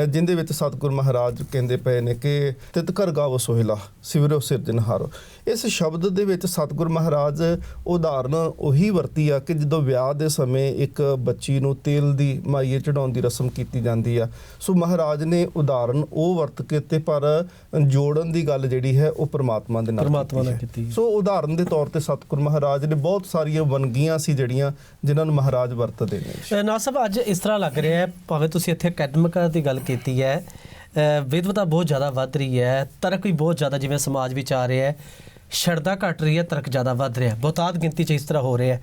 ਜਿੰਦੇ ਵਿੱਚ ਸਤਿਗੁਰ ਮਹਾਰਾਜ ਕਹਿੰਦੇ ਪਏ ਨੇ ਕਿ ਤਿਤ ਘਰ ਗਾਵੋ ਸੋਹਿਲਾ ਸਿਵਰੋ ਸਿਰਜਨਹਾਰੋ ਇਸ ਸ਼ਬਦ ਦੇ ਵਿੱਚ ਸਤਿਗੁਰ ਮਹਾਰਾਜ ਉਦਾਹਰਨ ਉਹੀ ਵਰਤੀ ਆ ਕਿ ਜਦੋਂ ਵਿਆਹ ਦੇ ਸਮੇਂ ਇੱਕ ਬੱਚੀ ਨੂੰ ਤੇਲ ਦੀ ਮਾਈਏ ਚੜਾਉਣ ਦੀ ਰਸਮ ਕੀਤੀ ਜਾਂਦੀ ਆ ਸੋ ਮਹਾਰਾਜ ਨੇ ਉਦਾਹਰਨ ਉਹ ਵਰਤ ਕੇ ਤੇ ਪਰ ਜੋੜਨ ਦੀ ਗੱਲ ਜਿਹੜੀ ਹੈ ਉਹ ਪ੍ਰਮਾਤਮਾ ਦੇ ਨਾਲ ਪ੍ਰਮਾਤਮਾ ਨਾਲ ਹੈ। ਕੀਤੀ। ਸੋ ਉਦਾਹਰਨ ਦੇ ਤੌਰ ਤੇ ਸਤਿਗੁਰ ਮਹਾਰਾਜ ਨੇ ਬਹੁਤ ਸਾਰੀਆਂ ਵੰਨਗੀਆਂ ਸੀ ਜਿਹੜੀਆਂ ਜਿਨ੍ਹਾਂ ਨੂੰ ਮਹਾਰਾਜ ਵਰਤਦੇ ਨੇ ਨਾਸਬ ਅੱਜ ਇਸ ਤਰ੍ਹਾਂ ਲੱਗ ਰਿਹਾ ਹੈ ਭਾਵੇਂ ਤੁਸੀਂ ਇੱਥੇ ਅਕੈਡਮਿਕ ਦੀ ਗੱਲ ਕੀਤੀ ਹੈ ਵਿਦਵਤਾ ਬਹੁਤ ਜ਼ਿਆਦਾ ਵੱਧ ਰਹੀ ਹੈ ਤਰਕ ਵੀ ਬਹੁਤ ਜ਼ਿਆਦਾ ਜਿਵੇਂ ਸਮਾਜ ਵਿੱਚ ਆ ਰਿਹਾ ਹੈ ਸ਼ਰਧਾ ਘਟ ਰਹੀ ਹੈ ਤਰਕ ਜ਼ਿਆਦਾ ਵੱਧ ਰਿਹਾ ਹੈ ਬਹੁਤਾਤ ਗਿਣਤੀ 'ਚ ਇਸ ਤਰ੍ਹਾਂ ਹੋ ਰਿਹਾ ਹੈ।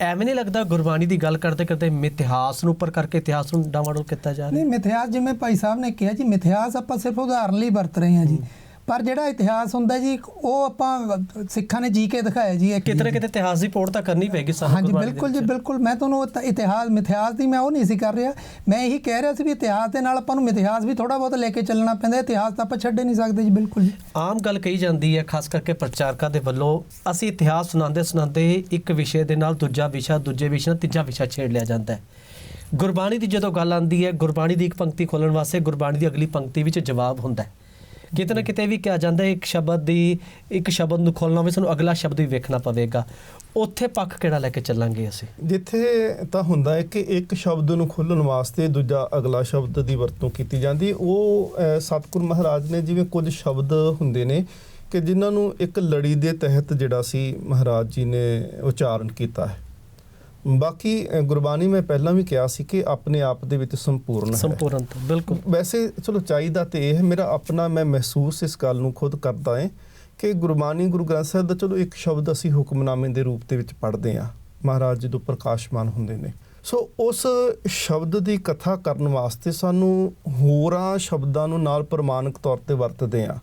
ਐਵੇਂ ਨਹੀਂ ਲੱਗਦਾ ਗੁਰਬਾਣੀ ਦੀ ਗੱਲ ਕਰਦੇ ਕਰਦੇ ਮਿਥਿਹਾਸ ਨੂੰ ਉੱਪਰ ਕਰਕੇ ਇਤਿਹਾਸ ਨੂੰ ਡਾਵਾਡੋਲ ਕੀਤਾ ਜਾ ਨਹੀਂ ਰਿਹਾ ਮਿਥਿਹਾਸ ਜਿਵੇਂ ਭਾਈ ਸਾਹਿਬ ਨੇ ਕਿਹਾ ਜੀ ਮਿਥਿਹਾਸ ਆਪਾਂ ਸਿਰਫ ਉਦਾਹਰਨ ਲਈ ਵਰਤ ਰਹੇ ਹਾਂ ਜੀ। ਪਰ ਜਿਹੜਾ ਇਤਿਹਾਸ ਹੁੰਦਾ ਜੀ ਉਹ ਆਪਾਂ ਸਿੱਖਾਂ ਨੇ ਜੀ ਕੇ ਦਿਖਾਇਆ ਜੀ ਕਿਤੇ ਨਾ। ਕਿਤੇ ਇਤਿਹਾਸ ਦੀ ਪੋੜ ਤਾਂ ਕਰਨੀ ਪੈਗੀ ਸਾਨੂੰ ਹਾਂਜੀ ਬਿਲਕੁਲ ਜੀ। ਬਿਲਕੁਲ। ਮੈਂ ਤੁਹਾਨੂੰ ਇਤ- ਇਤਿਹਾਸ ਮਿਥਿਹਾਸ ਦੀ ਮੈਂ ਉਹ ਨਹੀਂ ਸੀ ਕਰ ਰਿਹਾ। ਮੈਂ ਇਹੀ ਕਹਿ ਰਿਹਾ ਸੀ ਵੀ ਇਤਿਹਾਸ ਦੇ ਨਾਲ ਆਪਾਂ ਨੂੰ ਮਿਥਿਹਾਸ ਵੀ ਥੋੜਾ ਬਹੁਤ ਲੈ ਕੇ ਚੱਲਣਾ ਪੈਂਦਾ ਇਤਿਹਾਸ ਤਾਂ ਆਪਾਂ ਛੱਡ ਨਹੀਂ ਸਕਦੇ ਜੀ ਬਿਲਕੁਲ ਜੀ। ਆਮ ਗੱਲ ਕਹੀ ਜਾਂਦੀ ਹੈ ਖਾਸ ਕਰਕੇ ਪ੍ਰਚਾਰਕਾਂ ਦੇ ਵੱਲੋਂ ਅਸੀਂ ਇਤਿਹਾਸ ਸੁਣਾਉਂਦੇ ਸੁਣਾਉਂਦੇ ਇੱਕ ਵਿਸ਼ੇ ਦੇ ਨਾਲ ਦੂਜਾ ਵਿਸ਼ਾ ਦੂਜੇ ਵਿਸ਼ੇ ਨਾਲ ਤੀਜਾ ਵਿਸ਼ਾ ਛੇੜ ਲਿਆ ਜਾਂਦਾ ਹੈ। ਗੁਰਬਾਣੀ ਦੀ ਜਦੋਂ ਗੱਲ ਆਉਂਦੀ ਹੈ ਗੁਰਬਾਣੀ ਦੀ ਇੱਕ ਪੰਕਤੀ ਖੋਲਣ ਵਾਸਤੇ ਗੁਰਬਾਣੀ ਦੀ ਅਗਲੀ ਪੰਕਤੀ ਵਿੱਚ ਜਵਾਬ ਹੁੰਦਾ ਹੈ। ਕਿਤੇ ਨਾ ਕਿਤੇ ਵੀ ਕਿਹਾ ਜਾਂਦਾ ਇੱਕ ਸ਼ਬਦ ਦੀ ਇੱਕ ਸ਼ਬਦ ਨੂੰ ਖੋਲਣਾ ਹੋਵੇ ਸਾਨੂੰ ਅਗਲਾ ਸ਼ਬਦ ਵੀ ਵੇਖਣਾ ਪਵੇਗਾ। ਉੱਥੇ ਪੱਖ ਕਿਹੜਾ ਲੈ ਕੇ ਚੱਲਾਂਗੇ ਅਸੀਂ? ਜਿੱਥੇ ਤਾਂ ਹੁੰਦਾ ਹੈ ਕਿ ਇੱਕ ਸ਼ਬਦ ਨੂੰ ਖੋਲਣ ਵਾਸਤੇ ਦੂਜਾ ਅਗਲਾ ਸ਼ਬਦ ਦੀ ਵਰਤੋਂ ਕੀਤੀ ਜਾਂਦੀ। ਉਹ ਅਹ, ਸਤਿਗੁਰ ਮਹਾਰਾਜ ਨੇ ਜਿਵੇਂ ਕੁਝ ਸ਼ਬਦ ਹੁੰਦੇ ਨੇ ਕਿ ਜਿਨ੍ਹਾਂ ਨੂੰ ਇੱਕ ਲੜੀ ਦੇ ਤਹਿਤ ਜਿਹੜਾ ਸੀ ਮਹਾਰਾਜ ਜੀ ਨੇ ਉਚਾਰਨ ਕੀਤਾ ਹੈ। ਬਾਕੀ ਗੁਰਬਾਣੀ ਮੈਂ ਪਹਿਲਾਂ ਵੀ ਕਿਹਾ ਸੀ ਕਿ ਆਪਣੇ ਆਪ ਦੇ ਵਿੱਚ ਸੰਪੂਰਨ ਹੈ। ਸੰਪੂਰਨਤਾ ਬਿਲਕੁਲ। ਵੈਸੇ ਚਲੋ ਚਾਹੀਦਾ ਤੇ ਇਹ ਮੇਰਾ ਆਪਣਾ ਮੈਂ ਮਹਿਸੂਸ ਇਸ ਗੱਲ ਨੂੰ ਖੁਦ ਕਰਦਾ ਹਾਂ ਕਿ ਗੁਰਬਾਣੀ ਗੁਰੂ ਗ੍ਰੰਥ ਸਾਹਿਬ ਦਾ ਚਲੋ ਇੱਕ ਸ਼ਬਦ ਅਸੀਂ ਹੁਕਮਨਾਮੇ ਦੇ ਰੂਪ ਦੇ ਵਿੱਚ ਪੜ੍ਹਦੇ ਹਾਂ ਮਹਾਰਾਜ ਜਦੋਂ ਪ੍ਰਕਾਸ਼ਮਾਨ ਹੁੰਦੇ ਨੇ। ਸੋ ਉਸ ਸ਼ਬਦ ਦੀ ਕਥਾ ਕਰਨ ਵਾਸਤੇ ਸਾਨੂੰ ਹੋਰਾਂ ਸ਼ਬਦਾਂ ਨੂੰ ਨਾਲ ਪ੍ਰਮਾਣਿਕ ਤੌਰ ਤੇ ਵਰਤਦੇ ਹਾਂ।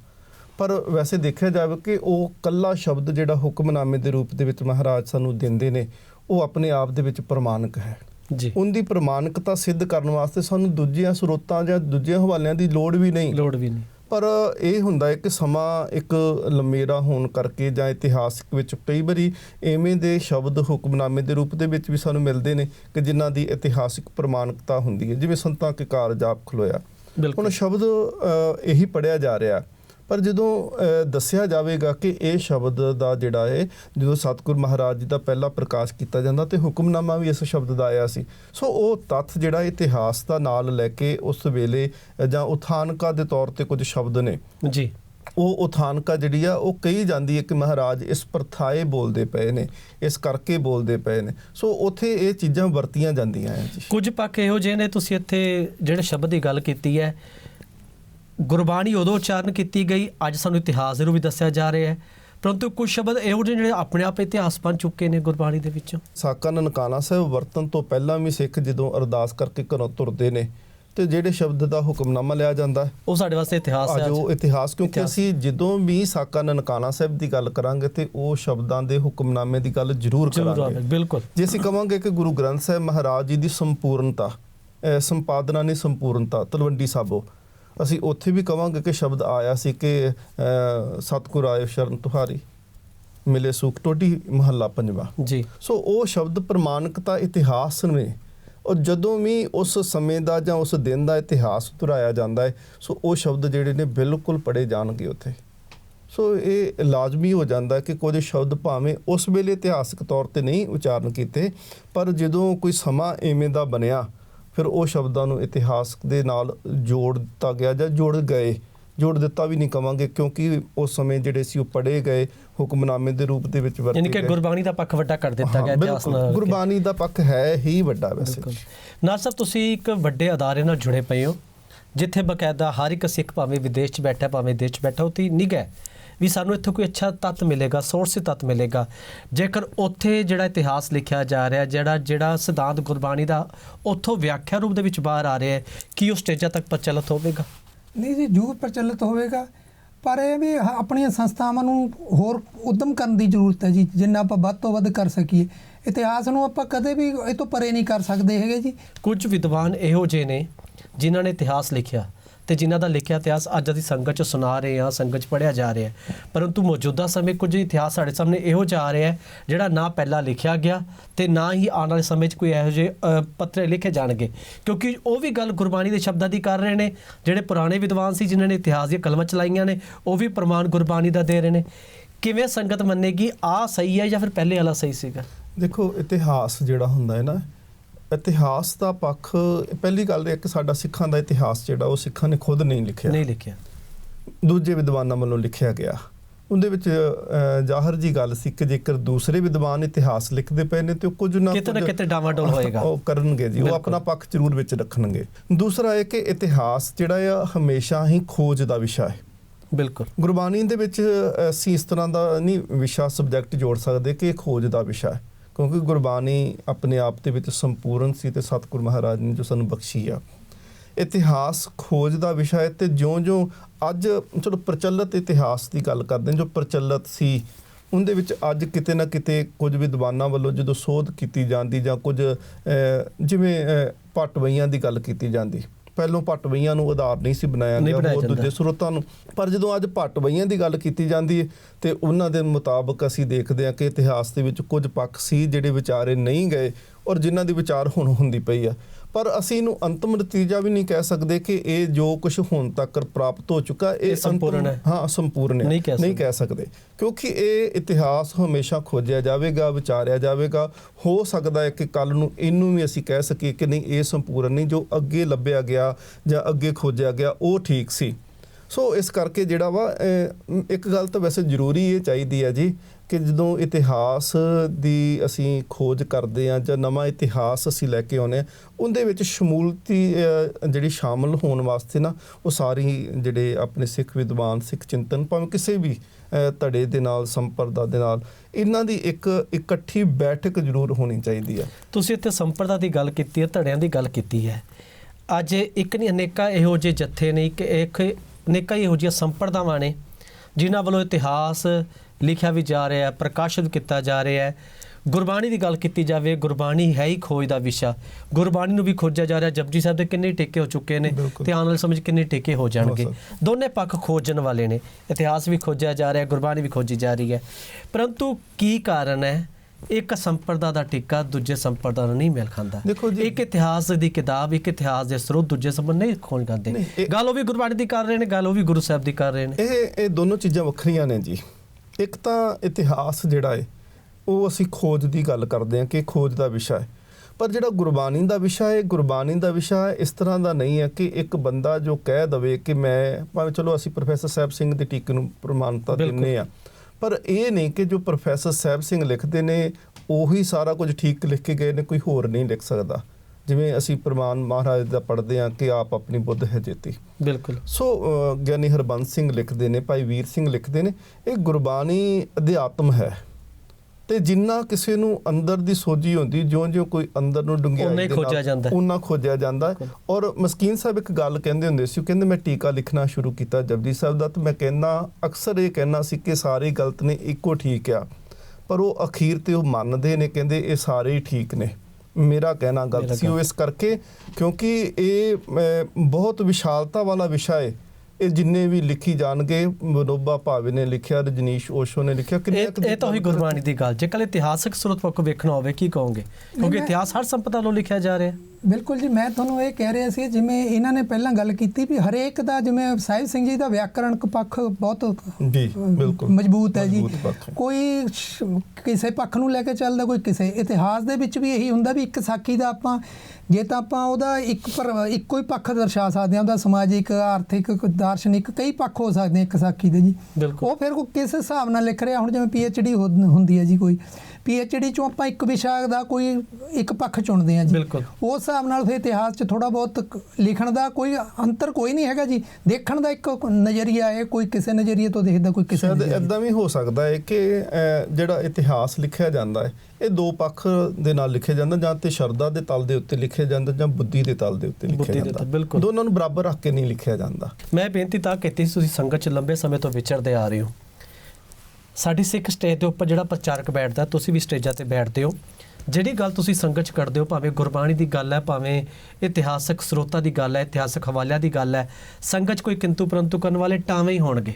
ਪਰ ਵੈਸੇ ਦੇਖਿਆ ਜਾਵੇ ਕਿ ਉਹ ਕੱਲਾ ਸ਼ਬਦ ਜਿਹੜਾ ਹੁਕਮਨਾਮੇ ਦੇ ਰੂਪ ਦੇ ਵਿੱਚ ਮਹਾਰਾਜ ਸਾਨੂੰ ਦਿੰਦੇ ਨੇ ਉਹ ਆਪਣੇ ਆਪ ਦੇ ਵਿੱਚ ਪ੍ਰਮਾਣਿਕ ਹੈ। ਜੀ। ਉਹਦੀ ਪ੍ਰਮਾਣਿਕਤਾ ਸਿੱਧ ਕਰਨ ਵਾਸਤੇ ਸਾਨੂੰ ਦੂਜੀਆਂ ਸਰੋਤਾਂ ਜਾਂ ਦੂਜਿਆਂ ਹਵਾਲਿਆਂ ਦੀ ਲੋੜ ਵੀ ਨਹੀਂ। ਲੋੜ ਵੀ ਨਹੀਂ। ਪਰ ਇਹ ਹੁੰਦਾ ਹੈ ਕਿ ਸਮਾਂ ਇੱਕ ਲੰਮੇਰਾ ਹੋਣ ਕਰਕੇ ਜਾਂ ਇਤਿਹਾਸਿਕ ਵਿੱਚ ਕਈ ਵਾਰੀ ਐਵੇਂ ਦੇ ਸ਼ਬਦ ਹੁਕਮਨਾਮੇ ਦੇ ਰੂਪ ਦੇ ਵਿੱਚ ਵੀ ਸਾਨੂੰ ਮਿਲਦੇ ਨੇ ਕਿ ਜਿਨ੍ਹਾਂ ਦੀ ਇਤਿਹਾਸਿਕ ਪ੍ਰਮਾਣਿਕਤਾ ਹੁੰਦੀ ਹੈ। ਜਿਵੇਂ ਸੰਤਾਂ ਕੇ ਕਾਰਜ ਆਪ ਖਲੋਇਆ। ਹੁਣ ਸ਼ਬਦ ਇਹੀ ਪੜਿਆ ਜਾ ਰਿਹਾ। ਪਰ ਜਦੋਂ ਦੱਸਿਆ ਜਾਵੇਗਾ ਕਿ ਇਹ ਸ਼ਬਦ ਦਾ ਜਿਹੜਾ ਹੈ ਜਦੋਂ ਸਤਿਗੁਰ ਮਹਾਰਾਜ ਜੀ ਦਾ ਪਹਿਲਾ ਪ੍ਰਕਾਸ਼ ਕੀਤਾ ਜਾਂਦਾ ਤੇ ਹੁਕਮਨਾਮਾ ਵੀ ਇਸ ਸ਼ਬਦ ਦਾ ਆਇਆ ਸੀ। ਸੋ ਉਹ ਤੱਥ ਜਿਹੜਾ ਇਤਿਹਾਸ ਦਾ ਨਾਲ ਲੈ ਕੇ ਉਸ ਵੇਲੇ ਜਾਂ ਉਥਾਨਕਾ ਦੇ ਤੌਰ ਤੇ ਕੁਝ ਸ਼ਬਦ ਨੇ। ਜੀ। ਉਹ ਉਥਾਨਕਾ ਜਿਹੜੀ ਆ ਉਹ ਕਹੀ ਜਾਂਦੀ ਹੈ ਕਿ ਮਹਾਰਾਜ ਇਸ ਪ੍ਰਥਾਏ ਬੋਲਦੇ ਪਏ ਨੇ ਇਸ ਕਰਕੇ ਬੋਲਦੇ ਪਏ ਨੇ। ਸੋ ਉੱਥੇ ਇਹ ਚੀਜ਼ਾਂ ਵਰਤੀਆਂ ਜਾਂਦੀਆਂ ਹੈ ਜੀ। ਕੁਝ ਪੱਖ ਇਹੋ ਜਿਹੇ ਨੇ ਤੁਸੀਂ ਇੱਥੇ ਜਿਹੜੇ ਸ਼ਬਦ ਦੀ ਗੱਲ ਕੀਤੀ ਹੈ ਗੁਰਬਾਣੀ ਉਦੋਂ ਉਚਾਰਨ ਕੀਤੀ ਗਈ ਅੱਜ ਸਾਨੂੰ ਇਤਿਹਾਸ ਦੇ ਰੂਪ ਵੀ ਦੱਸਿਆ ਜਾ ਰਿਹਾ ਹੈ ਪਰੰਤੂ ਕੁਝ ਸ਼ਬਦ ਇਹੋ ਜਿਹੇ ਜਿਹੜੇ ਆਪਣੇ ਆਪ ਇਤਿਹਾਸ ਬਣ ਚੁੱਕੇ ਨੇ ਗੁਰਬਾਣੀ ਦੇ ਵਿੱਚ ਸਾਕਾ ਨਨਕਾਣਾ ਸਾਹਿਬ ਵਰਤਨ ਤੋਂ ਪਹਿਲਾਂ ਵੀ ਸਿੱਖ ਜਦੋਂ ਅਰਦਾਸ ਕਰਕੇ ਘਰੋਂ ਤੁਰਦੇ ਨੇ ਤੇ ਜਿਹੜੇ ਸ਼ਬਦ ਦਾ ਹੁਕਮਨਾਮਾ ਲਿਆ ਜਾਂਦਾ ਉਹ ਸਾਡੇ ਵਾਸਤੇ ਇਤਿਹਾਸ ਹੈ ਅੱਜ ਉਹ। ਇਤਿਹਾਸ ਕਿਉਂਕਿ। ਅਸੀਂ ਜਦੋਂ ਵੀ ਸਾਕਾ ਨਨਕਾਣਾ ਸਾਹਿਬ ਦੀ ਗੱਲ ਕਰਾਂਗੇ ਤੇ ਉਹ ਸ਼ਬਦਾਂ ਦੇ ਹੁਕਮਨਾਮੇ ਦੀ ਗੱਲ ਜ਼ਰੂਰ ਕਰਾਂਗੇ ਬਿਲਕੁਲ ਜੇ ਅਸੀਂ ਕਵਾਂਗੇ ਕਿ ਗੁਰੂ ਗ੍ਰੰਥ ਸਾਹਿਬ ਮਹਾਰਾਜ ਜੀ ਦੀ ਸੰਪੂਰਨਤਾ ਸੰਪਾਦਨਾ ਨੇ ਸੰਪੂਰਨਤਾ ਤਲਵੰਡੀ ਸਾਬੋ ਅਸੀਂ ਉੱਥੇ ਵੀ ਕਵਾਂਗੇ ਕਿ ਸ਼ਬਦ ਆਇਆ ਸੀ ਕਿ ਸਤਿਗੁਰ ਆਏ ਸ਼ਰਨ ਤੁਹਾਰੀ ਮਿਲੇ ਸੁਖ ਟੋਟੀ ਮਹੱਲਾ ਪੰਜਵਾ। ਜੀ। ਸੋ ਉਹ ਸ਼ਬਦ ਪ੍ਰਮਾਣਿਕਤਾ ਇਤਿਹਾਸ ਨੇ। ਔਰ ਜਦੋਂ ਵੀ ਉਸ ਸਮੇਂ ਦਾ ਜਾਂ ਉਸ ਦਿਨ ਦਾ ਇਤਿਹਾਸ ਦੁਹਰਾਇਆ ਜਾਂਦਾ ਹੈ ਸੋ ਉਹ ਸ਼ਬਦ ਜਿਹੜੇ ਨੇ ਬਿਲਕੁਲ ਪੜੇ ਜਾਣਗੇ ਉੱਥੇ। ਸੋ ਇਹ ਲਾਜ਼ਮੀ ਹੋ ਜਾਂਦਾ ਕਿ ਕੁਝ ਸ਼ਬਦ ਭਾਵੇਂ ਉਸ ਵੇਲੇ ਇਤਿਹਾਸਕ ਤੌਰ ਤੇ ਨਹੀਂ ਉਚਾਰਨ ਕੀਤੇ ਪਰ ਜਦੋਂ ਕੋਈ ਸਮਾਂ ਐਵੇਂ ਦਾ ਬਣਿਆ ਫਿਰ ਉਹ ਸ਼ਬਦਾਂ ਨੂੰ ਇਤਿਹਾਸ ਦੇ ਨਾਲ ਜੋੜ ਦਿੱਤਾ ਗਿਆ ਜਾਂ ਜੁੜ ਗਏ। ਜੋੜ ਦਿੱਤਾ ਵੀ ਨਹੀਂ ਕਵਾਂਗੇ ਕਿਉਂਕਿ ਉਸ ਸਮੇਂ ਜਿਹੜੇ ਸੀ ਉਹ ਪੜੇ ਗਏ ਹੁਕਮਨਾਮੇ ਦੇ ਰੂਪ ਦੇ ਵਿੱਚ ਵਰਤੇ ਯਾਨੀ ਕਿ ਗਏ। ਗੁਰਬਾਣੀ ਦਾ ਪੱਖ ਵੱਡਾ ਕਰ ਦਿੱਤਾ ਗਿਆ ਇਤਿਹਾਸ। ਨਾਲ। ਗੁਰਬਾਣੀ ਦਾ ਪੱਖ ਹੈ ਹੀ ਵੱਡਾ ਵੈਸੇ। ਨਾਲ ਸਾਹਿਬ ਤੁਸੀਂ ਇੱਕ ਵੱਡੇ ਅਦਾਰੇ ਨਾਲ ਜੁੜੇ ਪਏ ਹੋ ਜਿੱਥੇ ਬਕਾਇਦਾ ਹਰ ਇੱਕ ਸਿੱਖ ਭਾਵੇਂ ਵਿਦੇਸ਼ 'ਚ ਬੈਠਾ ਭਾਵੇਂ ਦੇਸ਼ 'ਚ ਬੈਠਾ ਉਹਦੀ ਨਿਗਾਹ ਵੀ ਸਾਨੂੰ ਇੱਥੋਂ ਕੋਈ ਅੱਛਾ ਤੱਤ ਮਿਲੇਗਾ ਸੋਰਸ ਤੱਤ ਮਿਲੇਗਾ। ਜੇਕਰ ਉੱਥੇ ਜਿਹੜਾ ਇਤਿਹਾਸ ਲਿਖਿਆ ਜਾ ਰਿਹਾ ਜਿਹੜਾ ਜਿਹੜਾ ਸਿਧਾਂਤ ਗੁਰਬਾਣੀ ਦਾ ਉੱਥੋਂ ਵਿਆਖਿਆ ਰੂਪ ਦੇ ਵਿੱਚ ਬਾਹਰ ਆ ਰਿਹਾ ਹੈ ਕੀ ਉਹ ਸਟੇਜਾਂ ਤੱਕ ਪ੍ਰਚਲਿਤ ਹੋਵੇਗਾ? ਨਹੀਂ ਜੀ ਜ਼ਰੂਰ ਪ੍ਰਚਲਿਤ ਹੋਵੇਗਾ। ਪਰ ਇਹ ਵੀ ਆਪਣੀਆਂ ਸੰਸਥਾਵਾਂ ਨੂੰ ਹੋਰ ਉਦਮ ਕਰਨ ਦੀ ਜ਼ਰੂਰਤ ਹੈ ਜੀ ਜਿੰਨਾ ਆਪਾਂ ਵੱਧ ਤੋਂ ਵੱਧ ਕਰ ਸਕੀਏ। ਇਤਿਹਾਸ ਨੂੰ ਆਪਾਂ ਕਦੇ ਵੀ ਇਹ ਤੋਂ ਪਰੇ ਨਹੀਂ ਕਰ ਸਕਦੇ ਹੈਗੇ ਜੀ। ਕੁਝ ਵਿਦਵਾਨ ਇਹੋ ਜਿਹੇ ਨੇ ਜਿਨ੍ਹਾਂ ਨੇ ਇਤਿਹਾਸ ਲਿਖਿਆ। ਤੇ ਜਿਨ੍ਹਾਂ ਦਾ ਲਿਖਿਆ ਇਤਿਹਾਸ ਅੱਜ ਦੀ ਸੰਗਤ ਚ ਸੁਣਾ ਰਹੇ ਹਾਂ, ਸੰਗਤ ਚ ਪੜਿਆ ਜਾ ਰਿਹਾ ਹੈ। ਪਰੰਤੂ ਮੌਜੂਦਾ ਸਮੇਂ ਕੁਝ ਇਤਿਹਾਸ ਸਾਡੇ ਸਾਹਮਣੇ ਇਹੋ ਜਿਹਾ ਆ ਰਿਹਾ ਹੈ, ਜਿਹੜਾ ਨਾ ਪਹਿਲਾਂ ਲਿਖਿਆ ਗਿਆ ਤੇ ਨਾ ਹੀ ਆਉਣ ਵਾਲੇ ਸਮੇਂ 'ਚ ਕੋਈ ਇਹੋ ਜਿਹੇ ਪੱਤਰ ਲਿਖੇ ਜਾਣਗੇ। ਕਿਉਂਕਿ ਉਹ ਵੀ ਗੱਲ ਗੁਰਬਾਣੀ ਦੇ ਸ਼ਬਦਾਂ ਦੀ ਕਰ ਰਹੇ ਨੇ, ਜਿਹੜੇ ਪੁਰਾਣੇ ਵਿਦਵਾਨ ਸੀ ਜਿਨ੍ਹਾਂ ਨੇ ਇਤਿਹਾਸ ਦੀਆਂ ਕਲਮਾਂ ਚਲਾਈਆਂ ਨੇ, ਉਹ ਵੀ ਪ੍ਰਮਾਣ ਗੁਰਬਾਣੀ ਦਾ ਦੇ ਰਹੇ ਨੇ। ਕਿਵੇਂ ਸੰਗਤ ਮੰਨੇਗੀ ਆ ਸਹੀ ਹੈ ਜਾਂ ਫਿਰ ਪਹਿਲੇ ਵਾਲਾ ਸਹੀ ਸੀਗਾ? ਦੇਖੋ, ਇਤਿਹਾਸ ਜਿਹੜਾ ਹੁੰਦਾ ਹੈ ਨਾ ਇਤਿਹਾਸ ਦਾ ਪੱਖ ਪਹਿਲੀ ਗੱਲ ਇਹ ਹੈ ਕਿ ਸਾਡਾ ਸਿੱਖਾਂ ਦਾ ਇਤਿਹਾਸ ਜਿਹੜਾ ਉਹ ਸਿੱਖਾਂ ਨੇ ਖੁਦ ਨਹੀਂ ਲਿਖਿਆ। ਨਹੀਂ ਲਿਖਿਆ। ਦੂਜੇ ਵਿਦਵਾਨਾਂ ਵੱਲੋਂ ਲਿਖਿਆ ਗਿਆ। ਉਹਦੇ ਵਿੱਚ ਜ਼ਾਹਰ ਜੀ ਗੱਲ ਸੀ ਕਿ ਜੇਕਰ ਦੂਸਰੇ ਵਿਦਵਾਨ ਇਤਿਹਾਸ ਲਿਖਦੇ ਪਏ ਨੇ ਤੇ ਉਹ ਕੁਝ ਨਾ ਕਿਤੇ ਨਾ ਕਿਤੇ ਡਾਵਾਡੋਲ ਹੋਏਗਾ। ਉਹ ਕਰਨਗੇ ਜੀ ਉਹ। ਆਪਣਾ ਪੱਖ ਜ਼ਰੂਰ ਵਿੱਚ ਰੱਖਣਗੇ। ਦੂਸਰਾ ਇਹ ਕਿ ਇਤਿਹਾਸ ਜਿਹੜਾ ਆ ਹਮੇਸ਼ਾ ਹੀ ਖੋਜ ਦਾ ਵਿਸ਼ਾ ਹੈ। ਬਿਲਕੁਲ। ਗੁਰਬਾਣੀ ਦੇ ਵਿੱਚ ਅਸੀਂ ਇਸ ਤਰ੍ਹਾਂ ਦਾ ਨਹੀਂ ਵਿਸ਼ਾ ਸਬਜੈਕਟ ਜੋੜ ਸਕਦੇ ਕਿ ਇਹ ਖੋਜ ਦਾ ਵਿਸ਼ਾ ਹੈ। ਕਿਉਂਕਿ ਗੁਰਬਾਣੀ ਆਪਣੇ ਆਪ ਦੇ ਵਿੱਚ ਸੰਪੂਰਨ ਸੀ ਤੇ ਸਤਿਗੁਰ ਮਹਾਰਾਜ ਨੇ ਜੋ ਸਾਨੂੰ ਬਖਸ਼ੀ ਆ। ਇਤਿਹਾਸ ਖੋਜ ਦਾ ਵਿਸ਼ਾ ਹੈ ਤੇ ਜਿਉਂ-ਜਿਉਂ ਅੱਜ ਚਲੋ ਪ੍ਰਚਲਿਤ ਇਤਿਹਾਸ ਦੀ ਗੱਲ ਕਰਦੇ ਹਾਂ ਜੋ ਪ੍ਰਚਲਿਤ ਸੀ ਉਹਦੇ ਵਿੱਚ ਅੱਜ ਕਿਤੇ ਨਾ ਕਿਤੇ ਕੁਝ ਵਿਦਵਾਨਾਂ ਵੱਲੋਂ ਜਦੋਂ ਸੋਧ ਕੀਤੀ ਜਾਂਦੀ ਜਾਂ ਕੁਝ ਜਿਵੇਂ ਅਹ, ਪਟਵਈਆਂ ਦੀ ਗੱਲ ਕੀਤੀ ਜਾਂਦੀ। ਪਹਿਲੋਂ ਪਟਵਈਆਂ ਨੂੰ ਆਧਾਰ ਨਹੀਂ ਸੀ ਬਣਾਇਆ ਗਿਆ ਜਾਂਦਾ। ਦੂਜੇ ਸਰੋਤਾਂ ਨੂੰ ਪਰ ਜਦੋਂ ਅੱਜ ਪਟਵਈਆਂ ਦੀ ਗੱਲ ਕੀਤੀ ਜਾਂਦੀ ਹੈ ਤੇ ਉਹਨਾਂ ਦੇ ਮੁਤਾਬਕ ਅਸੀਂ ਦੇਖਦੇ ਹਾਂ ਕਿ ਇਤਿਹਾਸ ਦੇ ਵਿੱਚ ਕੁਝ ਪੱਖ ਸੀ ਜਿਹੜੇ ਵਿਚਾਰੇ ਨਹੀਂ ਗਏ ਔਰ ਜਿਨ੍ਹਾਂ ਦੀ ਵਿਚਾਰ ਹੁਣ ਹੁੰਦੀ ਪਈ ਆ ਪਰ ਅਸੀਂ ਇਹਨੂੰ ਅੰਤਮ ਨਤੀਜਾ ਵੀ ਨਹੀਂ ਕਹਿ ਸਕਦੇ ਕਿ ਇਹ ਜੋ ਕੁਝ ਹੁਣ ਤੱਕ ਪ੍ਰਾਪਤ ਹੋ ਚੁੱਕਾ ਇਹ ਸੰਪੂਰਨ ਹੈ। ਹਾਂ ਸੰਪੂਰਨ ਹੈ ਨਹੀਂ ਕਹਿ ਸਕਦੇ। ਕਿਉਂਕਿ ਇਹ ਇਤਿਹਾਸ ਹਮੇਸ਼ਾ ਖੋਜਿਆ ਜਾਵੇਗਾ ਵਿਚਾਰਿਆ ਜਾਵੇਗਾ ਹੋ ਸਕਦਾ ਹੈ ਕਿ ਕੱਲ ਨੂੰ ਇਹਨੂੰ ਵੀ ਅਸੀਂ ਕਹਿ ਸਕੀਏ ਕਿ ਨਹੀਂ ਇਹ ਸੰਪੂਰਨ ਨਹੀਂ ਜੋ ਅੱਗੇ ਲੱਭਿਆ ਗਿਆ ਜਾਂ ਅੱਗੇ ਖੋਜਿਆ ਗਿਆ ਉਹ ਠੀਕ ਸੀ ਸੋ ਇਸ ਕਰਕੇ ਜਿਹੜਾ ਵਾ ਇੱਕ ਗੱਲ ਤਾਂ ਵੈਸੇ ਜ਼ਰੂਰੀ ਇਹ ਚਾਹੀਦੀ ਹੈ ਜੀ ਕਿ ਜਦੋਂ ਇਤਿਹਾਸ ਦੀ ਅਸੀਂ ਖੋਜ ਕਰਦੇ ਹਾਂ ਜਾਂ ਨਵਾਂ ਇਤਿਹਾਸ ਅਸੀਂ ਲੈ ਕੇ ਆਉਂਦੇ ਹਾਂ, ਉਹਦੇ ਵਿੱਚ ਸ਼ਮੂਲਤੀ ਜਿਹੜੀ ਸ਼ਾਮਲ ਹੋਣ ਵਾਸਤੇ ਨਾ, ਉਹ ਸਾਰੀ ਜਿਹੜੇ ਆਪਣੇ ਸਿੱਖ ਵਿਦਵਾਨ, ਸਿੱਖ ਚਿੰਤਨ, ਭਾਵੇਂ ਕਿਸੇ ਵੀ ਧੜੇ ਦੇ ਨਾਲ, ਸੰਪਰਦਾ ਦੇ ਨਾਲ, ਇਹਨਾਂ ਦੀ ਇੱਕ ਇਕੱਠੀ ਬੈਠਕ ਜ਼ਰੂਰ ਹੋਣੀ ਚਾਹੀਦੀ ਹੈ। ਤੁਸੀਂ ਇੱਥੇ ਸੰਪਰਦਾ ਦੀ ਗੱਲ ਕੀਤੀ ਹੈ, ਧੜਿਆਂ ਦੀ ਗੱਲ ਕੀਤੀ ਹੈ। ਅੱਜ ਇੱਕ ਨਹੀਂ, ਅਨੇਕਾਂ ਇਹੋ ਜਿਹੇ ਜੱਥੇ ਨੇ, ਇੱਕ ਇੱਕ ਅਨੇਕਾਂ ਹੀ ਇਹੋ ਜਿਹੀਆਂ ਸੰਪਰਦਾਵਾਂ ਨੇ, ਜਿਨ੍ਹਾਂ ਵੱਲੋਂ ਇਤਿਹਾਸ ਲਿਖਿਆ ਵੀ ਜਾ ਰਿਹਾ ਹੈ ਪ੍ਰਕਾਸ਼ਿਤ ਕੀਤਾ ਜਾ ਰਿਹਾ ਹੈ। ਗੁਰਬਾਣੀ ਦੀ ਗੱਲ ਕੀਤੀ ਜਾਵੇ ਗੁਰਬਾਣੀ ਹੈ ਹੀ ਖੋਜ ਦਾ ਵਿਸ਼ਾ। ਗੁਰਬਾਣੀ ਨੂੰ ਵੀ ਖੋਜਿਆ ਜਾ ਰਿਹਾ ਜਪਜੀ ਸਾਹਿਬ ਦੇ ਕਿੰਨੇ ਟੇਕੇ ਹੋ ਚੁੱਕੇ ਨੇ। ਤੇ ਆਉਣ ਵਾਲੇ ਸਮੇਂ 'ਚ ਕਿੰਨੇ ਟੇਕੇ ਹੋ ਜਾਣਗੇ। ਦੋਨੇ ਪੱਖ ਖੋਜਣ ਵਾਲੇ ਨੇ ਇਤਿਹਾਸ ਵੀ ਖੋਜਿਆ ਜਾ ਰਿਹਾ ਗੁਰਬਾਣੀ ਵੀ ਖੋਜੀ ਜਾ ਰਹੀ ਹੈ। ਪਰੰਤੂ ਕੀ ਕਾਰਨ ਹੈ? ਇੱਕ ਸੰਪਰਦਾ ਦਾ ਟਿੱਕਾ ਦੂਜੇ ਸੰਪਰਦਾ ਨੂੰ ਨਹੀਂ ਮਿਲ ਖਾਂਦਾ। ਦੇਖੋ ਜੀ- ਇੱਕ ਇਤਿਹਾਸ ਦੀ ਕਿਤਾਬ ਇੱਕ ਇਤਿਹਾਸ ਦੇ ਸਰੋਤ ਦੂਜੇ ਸੰਪਰਦ ਨਹੀਂ ਖੋਜ ਕਰਦੇ। ਗੱਲ ਉਹ ਵੀ ਗੁਰਬਾਣੀ ਦੀ ਕਰ ਰਹੇ ਨੇ ਗੱਲ ਉਹ ਵੀ ਗੁਰੂ ਸਾਹਿਬ ਦੀ ਕਰ ਰਹੇ ਨੇ। ਇਹ ਇਹ ਦੋਨੋਂ ਚੀਜ਼ਾਂ ਵੱਖਰੀਆਂ ਨੇ ਜੀ। ਇੱਕ ਤਾਂ ਇਤਿਹਾਸ ਜਿਹੜਾ ਹੈ ਉਹ ਅਸੀਂ ਖੋਜ ਦੀ ਗੱਲ ਕਰਦੇ ਹਾਂ ਕਿ ਖੋਜ ਦਾ ਵਿਸ਼ਾ ਹੈ ਪਰ ਜਿਹੜਾ ਗੁਰਬਾਣੀ ਦਾ ਵਿਸ਼ਾ ਹੈ ਗੁਰਬਾਣੀ ਦਾ ਵਿਸ਼ਾ ਇਸ ਤਰ੍ਹਾਂ ਦਾ ਨਹੀਂ ਹੈ ਕਿ ਇੱਕ ਬੰਦਾ ਜੋ ਕਹਿ ਦਵੇ ਕਿ ਮੈਂ ਭਾਵੇਂ ਚਲੋ ਅਸੀਂ ਪ੍ਰੋਫੈਸਰ ਸਾਹਿਬ ਸਿੰਘ ਦੀ ਟੀਕ ਨੂੰ ਪ੍ਰਮਾਣਤਾ। ਦਿੰਨੇ ਆ ਪਰ ਇਹ ਨਹੀਂ ਕਿ ਜੋ ਪ੍ਰੋਫੈਸਰ ਸਾਹਿਬ ਸਿੰਘ ਲਿਖਦੇ ਨੇ ਉਹੀ ਸਾਰਾ ਕੁਝ ਠੀਕ ਲਿਖ ਕੇ ਗਏ ਨੇ ਕੋਈ ਹੋਰ ਨਹੀਂ ਲਿਖ ਸਕਦਾ ਜਿਵੇਂ ਅਸੀਂ ਪ੍ਰਮਾਨ ਮਹਾਰਾਜ ਦਾ ਪੜ੍ਹਦੇ ਹਾਂ ਕਿ ਆਪ ਆਪਣੀ ਬੁੱਧ ਹੈ ਜੇਤੀ। ਬਿਲਕੁਲ। ਸੋ ਗਿਆਨੀ ਹਰਬੰਸ ਸਿੰਘ ਲਿਖਦੇ ਨੇ ਭਾਈ ਵੀਰ ਸਿੰਘ ਲਿਖਦੇ ਨੇ ਇਹ ਗੁਰਬਾਣੀ ਅਧਿਆਤਮ ਹੈ। ਤੇ ਜਿੰਨਾ ਕਿਸੇ ਨੂੰ ਅੰਦਰ ਦੀ ਸੋਝੀ ਹੁੰਦੀ ਜਿਉਂ-ਜਿਉਂ ਕੋਈ ਅੰਦਰ ਨੂੰ ਦੇ ਨਾਲ ਖੋਜਿਆ ਜਾਂਦਾ। ਓਨਾ ਖੋਜਿਆ ਜਾਂਦਾ। ਔਰ ਮਸਕੀਨ ਸਾਹਿਬ ਇੱਕ ਗੱਲ ਕਹਿੰਦੇ ਹੁੰਦੇ ਸੀ ਉਹ ਕਹਿੰਦੇ ਮੈਂ ਟੀਕਾ ਲਿਖਣਾ ਸ਼ੁਰੂ ਕੀਤਾ ਜਪਜੀ ਸਾਹਿਬ ਦਾ ਤੇ ਮੈਂ ਕਹਿੰਦਾ ਅਕਸਰ ਇਹ ਕਹਿਣਾ ਸੀ ਕਿ ਸਾਰੇ ਗਲਤ ਨੇ ਇੱਕੋ ਠੀਕ ਆ। ਪਰ ਉਹ ਅਖੀਰ ਤੇ ਉਹ ਮੰਨਦੇ ਨੇ ਕਹਿੰਦੇ ਇਹ ਸਾਰੇ ਹੀ ਠੀਕ ਨੇ। ਮੇਰਾ ਕਹਿਣਾ ਗਲਤ ਸੀ ਉਹ ਇਸ ਕਰਕੇ ਕਿਉਂਕਿ ਇਹ ਬਹੁਤ ਵਿਸ਼ਾਲਤਾ ਵਾਲਾ ਵਿਸ਼ਾ ਹੈ। ਇਹ ਜਿੰਨੇ ਵੀ ਲਿਖੀ ਜਾਣਗੇ ਮਨੋਬਾ ਭਾਵੇ ਨੇ ਲਿਖਿਆ ਰਜਨੀਸ਼ ਓਸ਼ੋ ਨੇ ਲਿਖਿਆ ਕਿੰਨੇ ਇਹ ਇਹ ਤਾਂ ਹੋਈ ਗੁਰਬਾਣੀ ਦੀ ਗੱਲ। ਜੇ ਕੱਲ ਇਤਿਹਾਸਕ ਸਰੋਤ ਪੱਖ ਵੇਖਣਾ ਹੋਵੇ ਕੀ ਕਹੋਗੇ? ਕਿਉਂਕਿ ਇਤਿਹਾਸ ਹਰ ਸੰਪਦਾ ਵੱਲੋਂ ਲਿਖਿਆ ਜਾ ਰਿਹਾ। ਹੈ ਬਿਲਕੁਲ ਜੀ ਮੈਂ ਤੁਹਾਨੂੰ ਇਹ ਕਹਿ ਰਿਹਾ ਸੀ ਜਿਵੇਂ ਇਹਨਾਂ ਨੇ ਪਹਿਲਾਂ ਗੱਲ ਕੀਤੀ ਵੀ ਹਰੇਕ ਦਾ ਜਿਵੇਂ ਸਾਹਿਬ ਸਿੰਘ ਜੀ ਦਾ ਵਿਆਕਰਣਕ ਪੱਖ ਬਹੁਤ ਜੀ ਬਿਲਕੁਲ। ਮਜ਼ਬੂਤ ਹੈ ਜੀ। ਕੋਈ ਕਿਸੇ ਪੱਖ ਨੂੰ ਲੈ ਕੇ ਚੱਲਦਾ ਕੋਈ ਕਿਸੇ। ਇਤਿਹਾਸ ਦੇ ਵਿੱਚ ਵੀ ਇਹੀ ਹੁੰਦਾ ਵੀ ਇੱਕ ਸਾਖੀ ਦਾ ਆਪਾਂ ਜੇ ਤਾਂ ਆਪਾਂ ਉਹਦਾ ਇੱਕ ਪਰ ਇੱਕੋ ਹੀ ਪੱਖ ਦਰਸਾ ਸਕਦੇ ਹਾਂ ਉਹਦਾ ਸਮਾਜਿਕ ਆਰਥਿਕ ਦਾਰਸ਼ਨਿਕ ਕਈ ਪੱਖ ਹੋ ਸਕਦੇ ਇੱਕ ਸਾਖੀ ਦੇ ਜੀ। ਉਹ ਫਿਰ ਕੋਈ ਕਿਸ ਹਿਸਾਬ ਨਾਲ ਲਿਖ ਰਿਹਾ ਹੁਣ ਜਿਵੇਂ ਪੀ ਐਚ ਡੀ ਹੁੰਦੀ ਹੈ ਜੀ ਕੋਈ। ਪੀ ਐਚ ਡੀ ਚੋਂ ਆਪਾਂ ਇੱਕ ਵਿਸ਼ਾ ਦਾ ਕੋਈ ਇੱਕ ਪੱਖ ਚੁਣਦੇ ਆ ਜੀ। ਬਿਲਕੁਲ। ਉਸ ਹਿਸਾਬ ਨਾਲ ਫਿਰ ਇਤਿਹਾਸ 'ਚ ਥੋੜਾ ਬਹੁਤ ਲਿਖਣ ਦਾ ਕੋਈ ਅੰਤਰ ਕੋਈ ਨਹੀਂ ਹੈਗਾ ਜੀ। ਦੇਖਣ ਦਾ ਇੱਕ ਨਜ਼ਰੀਆ ਹੈ ਕੋਈ ਕਿਸੇ ਨਜ਼ਰੀਏ ਤੋਂ ਦੇਖਦਾ ਕੋਈ ਕਿਸੇ ਸ਼ਾਇਦ ਨਜ਼ਰੀਏ ਇਦਾਂ ਵੀ ਹੋ ਸਕਦਾ ਹੈ ਕਿ ਜਿਹੜਾ ਇਤਿਹਾਸ ਲਿਖਿਆ ਜਾਂਦਾ ਹੈ ਇਹ ਦੋ ਪੱਖ ਦੇ ਨਾਲ ਲਿਖਿਆ ਜਾਂਦਾ ਜਾਂ ਤੇ ਸ਼ਰਧਾ ਦੇ ਤਲ ਦੇ ਉੱਤੇ ਲਿਖਿਆ ਜਾਂਦਾ ਜਾਂ ਬੁੱਧੀ ਦੇ ਤਲ ਦੇ ਉੱਤੇ ਲਿਖਿਆ ਜਾਂਦਾ। ਦੋਨਾਂ ਨੂੰ ਬਰਾਬਰ ਰੱਖ ਕੇ ਨਹੀਂ ਲਿਖਿਆ ਜਾਂਦਾ। ਮੈਂ ਬੇਨਤੀ ਤਾਂ ਕੀਤੀ ਸੀ ਤੁਸੀਂ ਸੰਗਤ 'ਚ ਲੰਬੇ ਸਮੇਂ ਤੋਂ ਵਿਚਰਦੇ ਆ ਰਹੇ ਹੋ। ਸਾਡੀ ਸਿੱਖ ਸਟੇਜ ਦੇ ਉੱਪਰ ਜਿਹੜਾ ਪ੍ਰਚਾਰਕ ਬੈਠਦਾ ਤੁਸੀਂ ਵੀ ਸਟੇਜਾਂ ਤੇ ਬੈਠਦੇ ਹੋ। ਜਿਹੜੀ ਗੱਲ ਤੁਸੀਂ ਸੰਗਤ 'ਚ ਕਰਦੇ ਹੋ ਭਾਵੇਂ ਗੁਰਬਾਣੀ ਦੀ ਗੱਲ ਹੈ ਭਾਵੇਂ ਇਤਿਹਾਸਕ ਸਰੋਤਾਂ ਦੀ ਗੱਲ ਹੈ ਇਤਿਹਾਸਕ ਹਵਾਲਿਆਂ ਦੀ ਗੱਲ ਹੈ ਸੰਗਤ 'ਚ ਕੋਈ ਕਿੰਤੂ ਪਰੰਤੂ ਕਰਨ ਵਾਲੇ ਟਾਵੇਂ ਹੀ ਹੋਣਗੇ।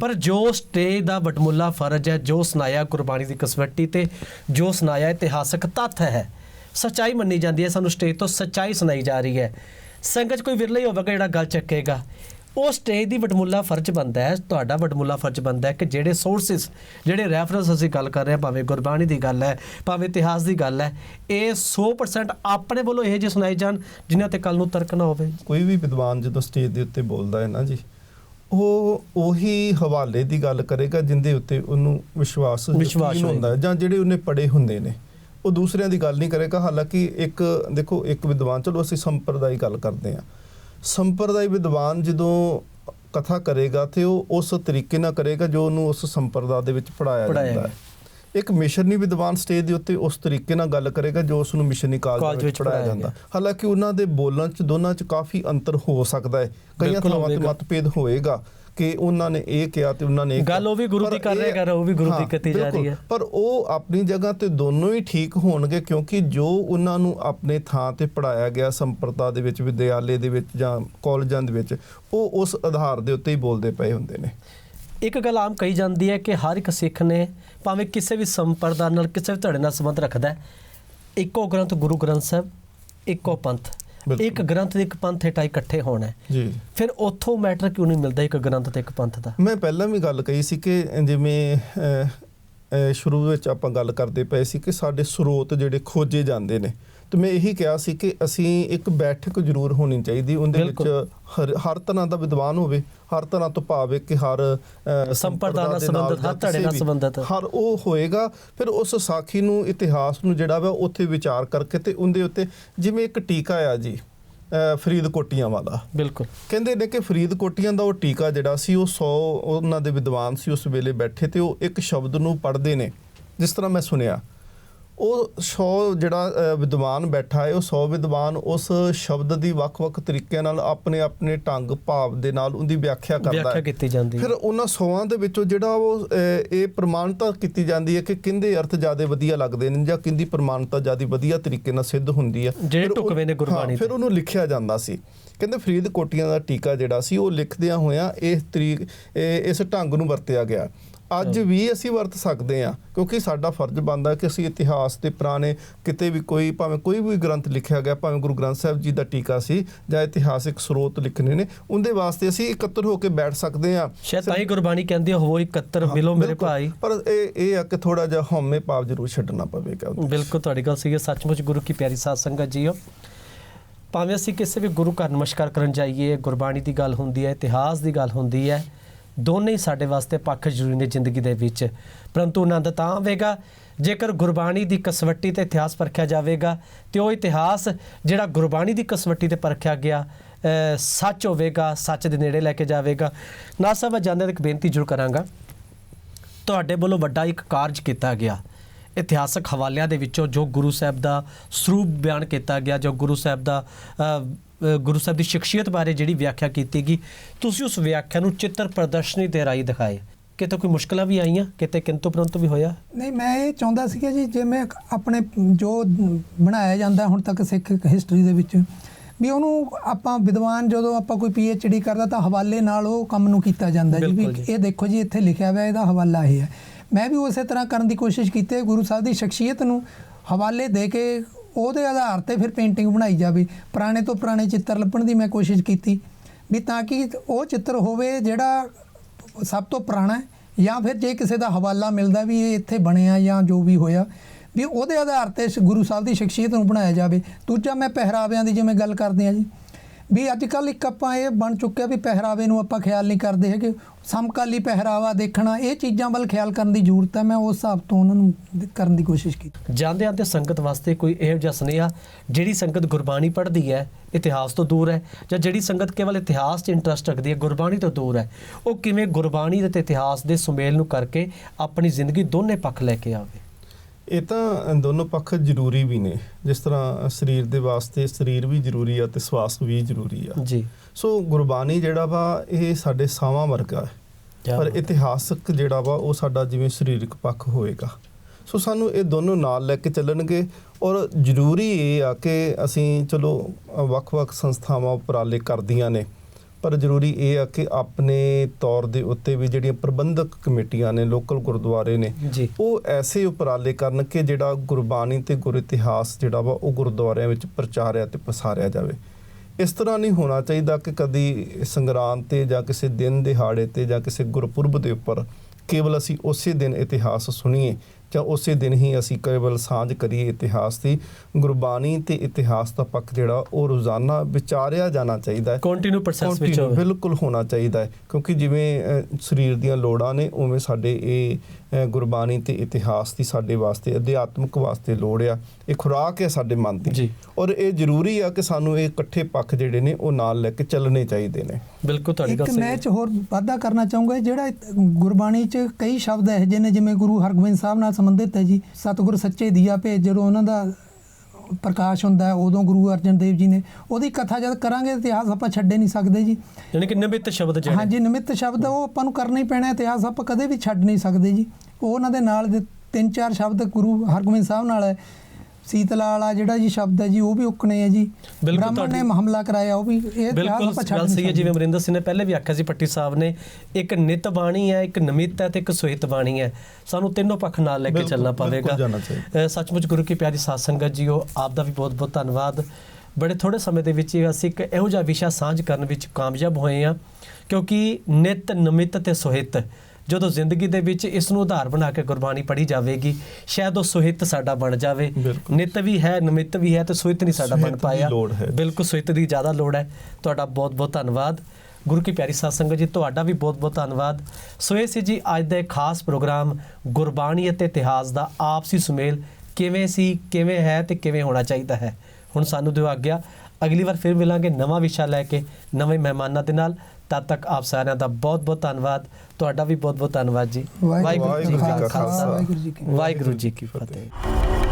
ਪਰ ਜੋ ਸਟੇਜ ਦਾ ਵਡਮੁੱਲਾ ਫਰਜ਼ ਹੈ ਜੋ ਸੁਣਾਇਆ ਗੁਰਬਾਣੀ ਦੀ ਕਸਵੱਟੀ ਤੇ ਜੋ ਸੁਣਾਇਆ ਇਤਿਹਾਸਕ ਤੱਥ ਹੈ ਸੱਚਾਈ ਮੰਨੀ ਜਾਂਦੀ ਹੈ। ਸਾਨੂੰ ਸਟੇਜ ਤੋਂ ਸੱਚਾਈ ਸੁਣਾਈ ਜਾ ਰਹੀ ਹੈ। ਸੰਗਤ ਕੋਈ ਵਿਰਲਾ ਹੀ ਹੋਵੇਗਾ ਜਿਹੜਾ ਗੱਲ ਚੱਕੇਗਾ। ਉਹ ਸਟੇਜ ਦੀ ਵਡਮੁੱਲਾ ਫਰਜ਼ ਬੰਦਾ ਹੈ ਤੁਹਾਡਾ ਵਡਮੁੱਲਾ ਫਰਜ਼ ਬੰਦਾ ਹੈ ਕਿ ਜਿਹੜੇ ਸੋਰਸਸ ਜਿਹੜੇ ਰੈਫਰੈਂਸ ਅਸੀਂ ਗੱਲ ਕਰ ਰਹੇ ਹਾਂ ਭਾਵੇਂ ਗੁਰਬਾਣੀ ਦੀ ਗੱਲ ਹੈ ਭਾਵੇਂ ਇਤਿਹਾਸ ਦੀ ਗੱਲ ਹੈ ਇਹ 100% ਆਪਣੇ ਵੱਲੋਂ ਇਹ ਜਿਹੇ ਸੁਣਾਏ ਜਾਣ ਜਿਨ੍ਹਾਂ ਤੇ ਕੱਲ ਨੂੰ ਤਰਕ ਨਾ ਹੋਵੇ। ਕੋਈ ਵੀ ਵਿਦਵਾਨ ਜਦੋਂ ਸਟੇਜ ਦੇ ਉੱਤੇ ਬੋਲਦਾ ਹੈ ਨਾ ਜੀ ਉਹ ਉਹੀ ਹਵਾਲੇ ਦੀ ਗੱਲ ਕਰੇਗਾ ਜਿੰਦੇ ਉੱਤੇ ਉਹਨੂੰ ਵਿਸ਼ਵਾਸ ਵਿਸ਼ਵਾਸ ਯਕੀਨ ਹੁੰਦਾ ਜਾਂ ਜਿਹੜੇ ਉਹਨੇ ਪੜੇ ਹੁੰਦੇ ਨੇ। ਉਹ ਦੂਸਰਿਆਂ ਦੀ ਗੱਲ ਨਹੀਂ ਕਰੇਗਾ ਹਾਲਾਂਕਿ ਇੱਕ ਦੇਖੋ ਇੱਕ ਵਿਦਵਾਨ ਚਲੋ ਅਸੀਂ ਸੰਪਰਦਾਇ ਗੱਲ ਕਰਦੇ ਹਾਂ। ਸੰਪਰਦਾਇ ਵਿਦਵਾਨ ਜਦੋਂ ਕਥਾ ਕਰੇਗਾ ਤੇ ਉਹ ਉਸ ਤਰੀਕੇ ਨਾਲ ਕਰੇਗਾ ਜੋ ਉਹਨੂੰ ਉਸ ਸੰਪਰਦਾ ਦੇ ਵਿੱਚ ਪੜਾਇਆ ਜਾਂਦਾ ਹੈ। ਇੱਕ ਮਿਸ਼ਨਰੀ ਵਿਦਵਾਨ ਸਟੇਜ ਦੇ ਉੱਤੇ ਉਸ ਤਰੀਕੇ ਨਾਲ ਗੱਲ ਕਰੇਗਾ ਜੋ ਉਸ ਨੂੰ ਮਿਸ਼ਨਰੀ ਕਾਲਜ ਵਿੱਚ ਪੜਾਇਆ ਜਾਂਦਾ ਹਾਲਾਂਕਿ ਉਹਨਾਂ ਦੇ ਬੋਲਣ ਚ ਦੋਨਾਂ ਚ ਕਾਫੀ ਅੰਤਰ ਹੋ ਸਕਦਾ ਹੈ ਕਈਆਂ ਥਾਵਾਂ ਤੇ। ਮਤਭੇਦ ਹੋਏਗਾ ਕਿ ਉਹਨਾਂ ਨੇ ਇਹ ਕਿਹਾ ਤੇ ਉਹਨਾਂ ਨੇ ਗੱਲ। ਉਹ ਵੀ ਗੁਰੂ ਦੀ ਕਰ ਰਿਹਾ ਕਰ, ਉਹ ਵੀ ਗੁਰੂ ਦੀ ਕੀਤੀ ਜਾ ਰਹੀ। ਹੈ। ਪਰ ਉਹ ਆਪਣੀ ਜਗ੍ਹਾ ਤੇ ਦੋਨੋਂ ਹੀ ਠੀਕ ਹੋਣਗੇ ਕਿਉਂਕਿ ਜੋ ਉਹਨਾਂ ਨੂੰ ਆਪਣੇ ਥਾਂ ਤੇ ਪੜਾਇਆ ਗਿਆ ਸੰਪਰਦਾ ਦੇ ਵਿੱਚ ਵਿਦਿਆਲੇ ਦੇ ਵਿੱਚ ਜਾਂ ਕਾਲਜਾਂ ਦੇ ਵਿੱਚ ਉਹ ਉਸ ਆਧਾਰ ਦੇ ਉੱਤੇ ਹੀ ਬੋਲਦੇ ਪਏ ਹੁੰਦੇ ਨੇ ਇੱਕ ਗੱਲ ਆਮ ਕਹੀ ਜਾਂਦੀ ਹੈ ਕਿ ਹਰ ਇੱਕ ਸਿੱਖ ਨੇ ਭਾਵੇਂ ਕਿਸੇ ਵੀ ਸੰਪਰਦਾ ਨਾਲ ਕਿਸੇ ਵੀ ਧੜੇ ਨਾਲ ਸੰਬੰਧ ਰੱਖਦਾ ਹੈ ਇੱਕੋ ਗ੍ਰੰਥ ਗੁਰੂ ਗ੍ਰੰਥ ਸਾਹਿਬ ਇੱਕੋ ਪੰਥ। ਇੱਕ ਗ੍ਰੰਥ ਤੇ ਇੱਕ ਪੰਥ ਹੇਠਾਂ ਇਕੱਠੇ ਹੋਣਾ ਹੈ। ਜੀ। ਫਿਰ ਉੱਥੋਂ ਮੈਟਰ ਕਿਉਂ ਨਹੀਂ ਮਿਲਦਾ ਇੱਕ ਗ੍ਰੰਥ ਤੇ ਇੱਕ ਪੰਥ ਦਾ? ਮੈਂ ਪਹਿਲਾਂ ਵੀ ਗੱਲ ਕਹੀ ਸੀ ਕਿ ਜਿਵੇਂ ਸ਼ੁਰੂ ਵਿੱਚ ਆਪਾਂ ਗੱਲ ਕਰਦੇ ਪਏ ਸੀ ਕਿ ਸਾਡੇ ਸਰੋਤ ਜਿਹੜੇ ਖੋਜੇ ਜਾਂਦੇ ਨੇ ਤੇ ਮੈਂ ਇਹੀ ਕਿਹਾ ਸੀ ਕਿ ਅਸੀਂ ਇੱਕ ਬੈਠਕ ਜ਼ਰੂਰ ਹੋਣੀ ਚਾਹੀਦੀ ਉਹਦੇ ਵਿੱਚ। ਹਰ ਹਰ ਤਰ੍ਹਾਂ ਦਾ ਵਿਦਵਾਨ ਹੋਵੇ ਹਰ ਤਰ੍ਹਾਂ ਤੋਂ ਭਾਵ ਕਿ ਹਰ ਸੰਪਰਦਾ ਨਾਲ ਸੰਬੰਧਿਤ, ਹਰ ਧੜੇ ਨਾਲ ਸੰਬੰਧਿਤ। ਹਰ ਉਹ ਹੋਏਗਾ ਫਿਰ ਉਸ ਸਾਖੀ ਨੂੰ ਇਤਿਹਾਸ ਨੂੰ ਜਿਹੜਾ ਵਾ ਉੱਥੇ ਵਿਚਾਰ ਕਰਕੇ ਤੇ ਉਹਦੇ ਉੱਤੇ ਜਿਵੇਂ ਇੱਕ ਟੀਕਾ ਆ ਜੀ ਫਰੀਦਕੋਟੀਆਂ ਵਾਲਾ ਬਿਲਕੁਲ ਕਹਿੰਦੇ ਨੇ ਕਿ ਫਰੀਦਕੋਟੀਆਂ ਦਾ ਉਹ ਟੀਕਾ ਜਿਹੜਾ ਸੀ ਉਹ 100 ਉਹਨਾਂ ਦੇ ਵਿਦਵਾਨ ਸੀ ਉਸ ਵੇਲੇ ਬੈਠੇ ਤੇ ਉਹ ਇੱਕ ਸ਼ਬਦ ਨੂੰ ਪੜ੍ਹਦੇ ਨੇ ਜਿਸ ਤਰ੍ਹਾਂ ਮੈਂ ਸੁਣਿਆ ਉਹ 100 ਜਿਹੜਾ ਵਿਦਵਾਨ ਬੈਠਾ ਹੈ ਉਹ 100 ਵਿਦਵਾਨ ਉਸ ਸ਼ਬਦ ਦੀ ਵੱਖ-ਵੱਖ ਤਰੀਕਿਆਂ ਨਾਲ ਆਪਣੇ ਆਪਣੇ ਢੰਗ ਭਾਵ ਦੇ ਨਾਲ ਉਹਦੀ ਵਿਆਖਿਆ ਕਰਦਾ ਵਿਆਖਿਆ ਹੈ ਕੀਤੀ ਜਾਂਦੀ ਫਿਰ ਹੈ ਉਹਨਾਂ 100ਾਂ ਦੇ ਵਿੱਚੋਂ ਜਿਹੜਾ ਉਹ ਇਹ ਪ੍ਰਮਾਣਤਾ ਕੀਤੀ ਜਾਂਦੀ ਹੈ ਕਿ ਕਿੰਦੇ ਅਰਥ ਜ਼ਿਆਦਾ ਵਧੀਆ ਲੱਗਦੇ ਨੇ ਜਾਂ ਕਿੰਦੀ ਪ੍ਰਮਾਣਤਾ ਜ਼ਿਆਦਾ ਵਧੀਆ ਤਰੀਕੇ ਨਾਲ ਸਿੱਧ ਹੁੰਦੀ ਹੈ। ਜਿਹੜੇ ਫਿਰ ਢੁਕਵੇਂ ਨੇ ਗੁਰਬਾਣੀ ਫਿਰ। ਉਹਨੂੰ ਲਿਖਿਆ ਜਾਂਦਾ ਸੀ। ਕਹਿੰਦੇ ਫਰੀਦ ਕੋਟੀਆਂ ਦਾ ਟੀਕਾ ਜਿਹੜਾ ਸੀ ਉਹ ਲਿਖਦਿਆਂ ਹੋਇਆਂ ਇਸ ਤਰੀਕ ਇਸ ਢੰਗ ਨੂੰ ਵਰਤਿਆ ਗਿਆ। ਅੱਜ ਵੀ ਅਸੀਂ ਵਰਤ ਸਕਦੇ ਹਾਂ ਕਿਉਂਕਿ ਸਾਡਾ ਫਰਜ਼ ਬਣਦਾ ਕਿ ਅਸੀਂ ਇਤਿਹਾਸ ਦੇ ਪੁਰਾਣੇ ਕਿਤੇ ਵੀ ਕੋਈ ਭਾਵੇਂ ਕੋਈ ਵੀ ਗ੍ਰੰਥ ਲਿਖਿਆ ਗਿਆ ਭਾਵੇਂ ਗੁਰੂ ਗ੍ਰੰਥ ਸਾਹਿਬ ਜੀ ਦਾ ਟੀਕਾ ਸੀ ਜਾਂ ਇਤਿਹਾਸਿਕ ਸਰੋਤ ਲਿਖਣੇ ਨੇ ਉਹਦੇ ਵਾਸਤੇ ਅਸੀਂ ਇਕੱਤਰ ਹੋ ਕੇ ਬੈਠ ਸਕਦੇ ਹਾਂ। ਸ਼ਾਇਦ ਤਾਂ ਹੀ ਗੁਰਬਾਣੀ ਕਹਿੰਦੀ ਹੈ ਹੋ ਇਕੱਤਰ ਮਿਲੋ ਮੇਰੇ। ਭਾਈ। ਪਰ ਇਹ ਇਹ ਆ ਕਿ ਥੋੜਾ ਜਿਹਾ ਹਉਮੈ ਭਾਵ ਜ਼ਰੂਰ ਛੱਡਣਾ ਪਵੇਗਾ ਬਿਲਕੁਲ ਤੁਹਾਡੀ ਗੱਲ ਸਹੀ ਹੈ। ਸੱਚਮੁੱਚ ਗੁਰੂ ਕੀ ਪਿਆਰੀ ਸਾਧ ਸੰਗਤ ਜੀਓ ਭਾਵੇਂ ਅਸੀਂ ਕਿਸੇ ਵੀ ਗੁਰੂ ਘਰ ਨਮਸਕਾਰ ਕਰਨ ਜਾਈਏ ਗੁਰਬਾਣੀ ਦੀ ਗੱਲ ਹੁੰਦੀ ਹੈ ਇਤਿਹਾਸ ਦੀ ਗੱਲ ਹੁੰਦੀ ਹੈ ਦੋਨੇ ਹੀ ਸਾਡੇ ਵਾਸਤੇ ਪੱਖ ਜ਼ਰੂਰੀ ਨੇ ਜ਼ਿੰਦਗੀ ਦੇ ਵਿੱਚ। ਪਰੰਤੂ ਆਨੰਦ ਤਾਂ ਆਵੇਗਾ, ਜੇਕਰ ਗੁਰਬਾਣੀ ਦੀ ਕਸਵੱਟੀ ਤੇ ਇਤਿਹਾਸ ਪਰਖਿਆ ਜਾਵੇਗਾ, ਤੇ ਉਹ ਇਤਿਹਾਸ ਜਿਹੜਾ ਗੁਰਬਾਣੀ ਦੀ ਕਸਵੱਟੀ ਤੇ ਪਰਖਿਆ ਗਿਆ ਸੱਚ ਹੋਵੇਗਾ, ਸੱਚ ਦੇ ਨੇੜੇ ਲੈ ਕੇ ਜਾਵੇਗਾ। ਨਾ ਸਭ ਜਾਂਦੇ ਇੱਕ ਬੇਨਤੀ ਜ਼ਰੂਰ ਕਰਾਂਗਾ। ਤੁਹਾਡੇ ਵੱਲੋਂ ਵੱਡਾ ਇੱਕ ਕਾਰਜ ਕੀਤਾ ਗਿਆ। ਇਤਿਹਾਸਕ ਹਵਾਲਿਆਂ ਦੇ ਵਿੱਚੋਂ ਜੋ ਗੁਰੂ ਸਾਹਿਬ ਦਾ ਸਰੂਪ ਬਿਆਨ ਕੀਤਾ ਗਿਆ ਜੋ ਗੁਰੂ ਸਾਹਿਬ ਦਾ ਗੁਰੂ ਸਾਹਿਬ ਦੀ ਸ਼ਖਸੀਅਤ ਬਾਰੇ ਜਿਹੜੀ ਵਿਆਖਿਆ ਕੀਤੀ ਗਈ ਤੁਸੀਂ ਉਸ ਵਿਆਖਿਆ ਨੂੰ ਚਿੱਤਰ ਪ੍ਰਦਰਸ਼ਨੀ ਦੇ ਰਾਹੀਂ ਦਿਖਾਏ। ਕਿਤੇ ਕੋਈ ਮੁਸ਼ਕਲਾਂ ਵੀ ਆਈਆਂ? ਕਿਤੇ ਕਿੰਤੂ ਪਰੰਤੂ ਵੀ ਹੋਇਆ? ਨਹੀਂ ਮੈਂ ਇਹ ਚਾਹੁੰਦਾ ਸੀਗਾ ਜੀ ਜਿਵੇਂ ਆਪਣੇ ਜੋ ਬਣਾਇਆ ਜਾਂਦਾ ਹੁਣ ਤੱਕ ਸਿੱਖ ਹਿਸਟਰੀ ਦੇ ਵਿੱਚ ਵੀ ਉਹਨੂੰ ਆਪਾਂ ਵਿਦਵਾਨ ਜਦੋਂ ਆਪਾਂ ਕੋਈ ਪੀ ਐਚ ਡੀ ਕਰਦਾ ਤਾਂ ਹਵਾਲੇ ਨਾਲ ਉਹ ਕੰਮ ਨੂੰ ਕੀਤਾ ਜਾਂਦਾ ਜੀ। ਵੀ ਜੀ। ਇਹ ਦੇਖੋ ਜੀ ਇੱਥੇ ਲਿਖਿਆ ਹੋਇਆ ਇਹਦਾ ਹਵਾਲਾ ਇਹ ਹੈ। ਮੈਂ ਵੀ ਉਸੇ ਤਰ੍ਹਾਂ ਕਰਨ ਦੀ ਕੋਸ਼ਿਸ਼ ਕੀਤੀ ਗੁਰੂ ਸਾਹਿਬ ਦੀ ਸ਼ਖਸੀਅਤ ਨੂੰ ਹਵਾਲੇ ਦੇ ਕੇ ਉਹਦੇ ਆਧਾਰ ਤੇ ਫਿਰ ਪੇਂਟਿੰਗ ਬਣਾਈ ਜਾਵੇ। ਪੁਰਾਣੇ ਤੋਂ ਪੁਰਾਣੇ ਚਿੱਤਰ ਲੱਭਣ ਦੀ ਮੈਂ ਕੋਸ਼ਿਸ਼ ਕੀਤੀ ਵੀ ਤਾਂ ਕਿ ਉਹ ਚਿੱਤਰ ਹੋਵੇ ਜਿਹੜਾ ਸਭ ਤੋਂ ਪੁਰਾਣਾ ਹੈ, ਜਾਂ ਫਿਰ ਜੇ ਕਿਸੇ ਦਾ ਹਵਾਲਾ ਮਿਲਦਾ ਵੀ ਇਹ ਇੱਥੇ ਬਣਿਆ ਜਾਂ ਜੋ ਵੀ ਹੋਇਆ, ਵੀ ਉਹਦੇ ਆਧਾਰ ਤੇ ਇਸ ਗੁਰੂ ਸਾਹਿਬ ਦੀ ਸ਼ਖਸੀਅਤ ਨੂੰ ਬਣਾਇਆ ਜਾਵੇ। ਦੂਜਾ ਮੈਂ ਪਹਿਰਾਵਿਆਂ ਦੀ ਜਿਵੇਂ ਗੱਲ ਕਰਦੇ ਆ ਜੀ, ਵੀ ਅੱਜ ਕੱਲ ਇੱਕ ਆਪਾਂ ਇਹ ਬਣ ਚੁੱਕਿਆ ਵੀ ਪਹਿਰਾਵੇ ਨੂੰ ਆਪਾਂ ਖਿਆਲ ਨਹੀਂ ਕਰਦੇ ਹੈਗੇ। ਸਮਕਾਲੀ ਪਹਿਰਾਵਾ ਦੇਖਣਾ, ਇਹ ਚੀਜ਼ਾਂ ਵੱਲ ਖਿਆਲ ਕਰਨ ਦੀ ਜ਼ਰੂਰਤ ਹੈ। ਮੈਂ ਉਸ ਹਿਸਾਬ ਤੋਂ ਉਹਨਾਂ ਨੂੰ ਕਰਨ ਦੀ ਕੋਸ਼ਿਸ਼ ਕੀਤੀ। ਜਾਂਦੇ ਆਂਦੇ ਸੰਗਤ ਵਾਸਤੇ ਕੋਈ ਇਹੋ ਜਿਹਾ ਸੁਨੇਹਾ, ਜਿਹੜੀ ਸੰਗਤ ਗੁਰਬਾਣੀ ਪੜ੍ਹਦੀ ਹੈ, ਇਤਿਹਾਸ ਤੋਂ ਦੂਰ ਹੈ, ਜਾਂ ਜਿਹੜੀ ਸੰਗਤ ਕੇਵਲ ਇਤਿਹਾਸ 'ਚ ਇੰਟਰਸਟ ਰੱਖਦੀ ਹੈ, ਗੁਰਬਾਣੀ ਤੋਂ ਦੂਰ ਹੈ, ਉਹ ਕਿਵੇਂ ਗੁਰਬਾਣੀ ਤੇ ਇਤਿਹਾਸ ਦੇ ਸੁਮੇਲ ਨੂੰ ਕਰਕੇ ਆਪਣੀ ਜ਼ਿੰਦਗੀ ਦੋਨੇ ਪੱਖ ਲੈ ਕੇ ਆਵੇ? ਇਹ ਤਾਂ ਦੋਨੋਂ ਪੱਖ ਜ਼ਰੂਰੀ ਵੀ ਨੇ। ਜਿਸ ਤਰ੍ਹਾਂ ਸਰੀਰ ਦੇ ਵਾਸਤੇ ਸਰੀਰ ਵੀ ਜ਼ਰੂਰੀ ਆ ਤੇ ਸਵਾਸ ਵੀ ਜ਼ਰੂਰੀ ਆ। ਜੀ। ਸੋ ਗੁਰਬਾਣੀ ਜਿਹੜਾ ਵਾ ਇਹ ਸਾਡੇ ਸਾਵਾਂ ਵਰਗਾ ਹੈ। ਪਰ। ਇਤਿਹਾਸਕ ਜਿਹੜਾ ਵਾ ਉਹ ਸਾਡਾ ਜਿਵੇਂ ਸਰੀਰਕ ਪੱਖ ਹੋਏਗਾ। ਸੋ ਸਾਨੂੰ ਇਹ ਦੋਨੋਂ ਨਾਲ ਲੈ ਕੇ ਚੱਲਣਗੇ। ਔਰ ਜ਼ਰੂਰੀ ਇਹ ਆ ਕਿ ਅਸੀਂ ਚਲੋ ਵੱਖ-ਵੱਖ ਸੰਸਥਾਵਾਂ ਉਪਰਾਲੇ ਕਰਦੀਆਂ ਨੇ। ਪਰ ਜ਼ਰੂਰੀ ਇਹ ਆ ਕਿ ਆਪਣੇ ਤੌਰ ਦੇ ਉੱਤੇ ਵੀ ਜਿਹੜੀਆਂ ਪ੍ਰਬੰਧਕ ਕਮੇਟੀਆਂ ਨੇ ਲੋਕਲ ਗੁਰਦੁਆਰੇ ਨੇ ਉਹ ਐਸੇ ਉਪਰਾਲੇ ਕਰਨ ਕਿ ਜਿਹੜਾ ਗੁਰਬਾਣੀ ਤੇ ਗੁਰ ਇਤਿਹਾਸ ਜਿਹੜਾ ਵਾ ਉਹ ਗੁਰਦੁਆਰਿਆਂ ਵਿੱਚ ਪ੍ਰਚਾਰਿਆ ਤੇ ਪਸਾਰਿਆ ਜਾਵੇ। ਇਸ ਤਰ੍ਹਾਂ ਨਹੀਂ ਹੋਣਾ ਚਾਹੀਦਾ ਕਿ ਕਦੀ ਸੰਗਰਾਂਦ ਤੇ ਜਾਂ ਕਿਸੇ ਦਿਨ ਦਿਹਾੜੇ ਤੇ ਜਾਂ ਕਿਸੇ ਗੁਰਪੁਰਬ ਦੇ ਉੱਪਰ ਕੇਵਲ ਅਸੀਂ ਉਸੇ ਦਿਨ ਇਤਿਹਾਸ ਸੁਣੀਏ। ਜਾਂ ਉਸੇ ਦਿਨ ਹੀ ਅਸੀਂ ਕੇਵਲ ਸਾਂਝ ਕਰੀਏ ਇਤਿਹਾਸ ਦੀ ਗੁਰਬਾਣੀ ਤੇ ਇਤਿਹਾਸ ਦਾ ਪੱਖ ਜਿਹੜਾ ਉਹ ਰੋਜ਼ਾਨਾ ਵਿਚਾਰਿਆ ਜਾਣਾ ਚਾਹੀਦਾ ਹੈ। ਕੰਟੀਨਿਊ ਪ੍ਰੋਸੈਸ ਵਿੱਚ ਬਿਲਕੁਲ ਹੋਣਾ ਚਾਹੀਦਾ ਹੈ ਕਿਉਂਕਿ ਜਿਵੇਂ ਸਰੀਰ ਦੀਆਂ ਲੋੜਾਂ ਨੇ ਉਵੇਂ ਸਾਡੇ ਇਹ ਗੁਰਬਾਣੀ ਤੇ ਇਤਿਹਾਸ ਦੀ ਸਾਡੇ ਵਾਸਤੇ ਅਧਿਆਤਮਿਕ ਵਾਸਤੇ ਲੋੜ ਆ ਇਹ ਖੁਰਾਕ ਹੈ ਸਾਡੇ ਮਨ ਦੀ। ਜੀ। ਔਰ ਇਹ ਜ਼ਰੂਰੀ ਆ ਕਿ ਸਾਨੂੰ ਇਹ ਇਕੱਠੇ ਪੱਖ ਜਿਹੜੇ ਨੇ ਉਹ ਨਾਲ ਲੈ ਕੇ ਚੱਲਣੇ ਚਾਹੀਦੇ ਨੇ। ਬਿਲਕੁਲ ਤੁਹਾਡੀ ਇੱਕ ਗੱਲ ਸਹੀ ਹੈ। ਮੈਚ ਹੋਰ ਵਾਧਾ ਕਰਨਾ ਚਾਹੂੰਗਾ ਜਿਹੜਾ ਗੁਰਬਾਣੀ 'ਚ ਕਈ ਸ਼ਬਦ ਇਹੋ ਜਿਹੇ ਨੇ ਜਿਵੇਂ ਗੁਰੂ ਹਰਗੋਬਿੰਦ ਸਾਹਿਬ ਨਾਲ ਸੰਬੰਧਿਤ ਹੈ ਜੀ ਸਤਿਗੁਰ ਸੱਚੇ ਦੀਆ ਭੇਜ ਜਦੋਂ ਉਹਨਾਂ ਦਾ ਪ੍ਰਕਾਸ਼ ਹੁੰਦਾ ਉਦੋਂ ਗੁਰੂ ਅਰਜਨ ਦੇਵ ਜੀ ਨੇ ਉਹਦੀ ਕਥਾ ਜਦ ਕਰਾਂਗੇ ਇਤਿਹਾਸ ਆਪਾਂ ਛੱਡੇ ਨਹੀਂ ਸਕਦੇ ਜੀ। ਯਾਨੀ ਕਿ ਨਿਮਿਤ ਸ਼ਬਦ ਜਿਹੜੇ ਹਾਂਜੀ ਨਿਮਿਤ ਸ਼ਬਦ ਉਹ ਆਪਾਂ ਨੂੰ ਕਰਨਾ ਹੀ ਪੈਣਾ ਇਤਿਹਾਸ ਆਪਾਂ ਕਦੇ ਵੀ ਛੱਡ ਨਹੀਂ ਸਕਦੇ ਜੀ। ਉਹ ਉਹਨਾਂ ਦੇ ਨਾਲ ਦੇ ਤਿੰਨ ਚਾਰ ਸ਼ਬਦ ਗੁਰੂ ਹਰਗੋਬਿੰਦ ਸਾਹਿਬ ਨਾਲ ਹੈ। ਸੀਤਲਾ ਵਾਲਾ ਜਿਹੜਾ ਜੀ ਸ਼ਬਦ ਹੈ ਜੀ ਉਹ ਵੀ ਉਕਣੇ ਹੈ ਜੀ। ਬ੍ਰਾਹਮਣ ਨੇ ਹਮਲਾ ਕਰਾਇਆ ਉਹ ਵੀ ਇਹ ਬਿਲਕੁਲ ਗੱਲ ਸਹੀ ਹੈ ਜਿਵੇਂ ਅਮਰਿੰਦਰ ਸਿੰਘ ਨੇ ਪਹਿਲੇ ਵੀ ਆਖਿਆ ਸੀ ਪੱਟੀ ਸਾਹਿਬ ਨੇ ਇੱਕ ਨਿਤ ਬਾਣੀ ਹੈ ਇੱਕ ਨਮਿਤ ਹੈ ਤੇ ਇੱਕ ਸੁਹਿਤ ਬਾਣੀ ਹੈ। ਸਾਨੂੰ ਤਿੰਨੋਂ ਪੱਖ ਨਾਲ ਲੈ ਕੇ ਚੱਲਣਾ ਪਵੇਗਾ। ਸੱਚਮੁੱਚ ਗੁਰੂ ਕੀ ਪਿਆਰੀ ਸਾਧ ਸੰਗਤ ਜੀਓ ਆਪ ਦਾ ਵੀ ਬਹੁਤ-ਬਹੁਤ ਧੰਨਵਾਦ। ਬੜੇ ਥੋੜੇ ਸਮੇਂ ਦੇ ਵਿੱਚ ਅਸੀਂ ਇੱਕ ਇਹੋ ਜਿਹਾ ਵਿਸ਼ਾ ਸਾਂਝ ਕਰਨ ਵਿੱਚ ਕਾਮਯਾਬ ਹੋਏ ਹਾਂ ਕਿਉਂਕਿ ਨਿਤ ਨਮਿਤ ਤੇ ਸੁਹਿਤ ਜਦੋਂ ਜ਼ਿੰਦਗੀ ਦੇ ਵਿੱਚ ਇਸ ਨੂੰ ਆਧਾਰ ਬਣਾ ਕੇ ਗੁਰਬਾਣੀ ਪੜ੍ਹੀ ਜਾਵੇਗੀ ਸ਼ਾਇਦ ਉਹ ਸੁਹਿਤ ਸਾਡਾ ਬਣ ਜਾਵੇ। ਨਿਤ ਵੀ ਹੈ ਨਮਿਤ ਵੀ ਹੈ ਤੇ ਸੁਹਿਤ ਨਹੀਂ ਸਾਡਾ ਬਣ ਪਾਇਆ। ਬਿਲਕੁਲ ਸੁਹਿਤ ਦੀ ਜ਼ਿਆਦਾ ਲੋੜ ਹੈ। ਤੁਹਾਡਾ ਬਹੁਤ ਬਹੁਤ ਧੰਨਵਾਦ। ਗੁਰੂ ਕੀ ਪਿਆਰੀ ਸਾਧ ਸੰਗਤ ਜੀ ਤੁਹਾਡਾ ਵੀ ਬਹੁਤ ਬਹੁਤ ਧੰਨਵਾਦ। ਸੋ ਇਹ ਸੀ ਜੀ ਅੱਜ ਦਾ ਖਾਸ ਪ੍ਰੋਗਰਾਮ ਗੁਰਬਾਣੀ ਅਤੇ ਇਤਿਹਾਸ ਦਾ ਆਪਸੀ ਸੁਮੇਲ ਕਿਵੇਂ ਸੀ ਕਿਵੇਂ ਹੈ ਤੇ ਕਿਵੇਂ ਹੋਣਾ ਚਾਹੀਦਾ ਹੈ? ਹੁਣ ਸਾਨੂੰ ਦਿਓ ਆਗਿਆ। ਅਗਲੀ ਵਾਰ ਫਿਰ ਮਿਲਾਂਗੇ ਨਵਾਂ ਵਿਸ਼ਾ ਲੈ ਕੇ ਨਵੇਂ ਮਹਿਮਾਨਾਂ ਦੇ ਨਾਲ। ਤਦ ਤੱਕ ਆਪ ਸਾਰਿਆਂ ਦਾ ਬਹੁਤ ਬਹੁਤ ਧੰਨਵਾਦ। ਤੁਹਾਡਾ ਵੀ ਬਹੁਤ ਬਹੁਤ ਧੰਨਵਾਦ ਜੀ। ਵਾਹਿਗੁਰੂ ਜੀ ਕਾ ਖਾਲਸਾ, ਵਾਹਿਗੁਰੂ ਜੀ ਕੀ ਫਤਿਹ। ਵਾਹਿਗੁਰੂ ਜੀ ਕੀ ਫਤਿਹ।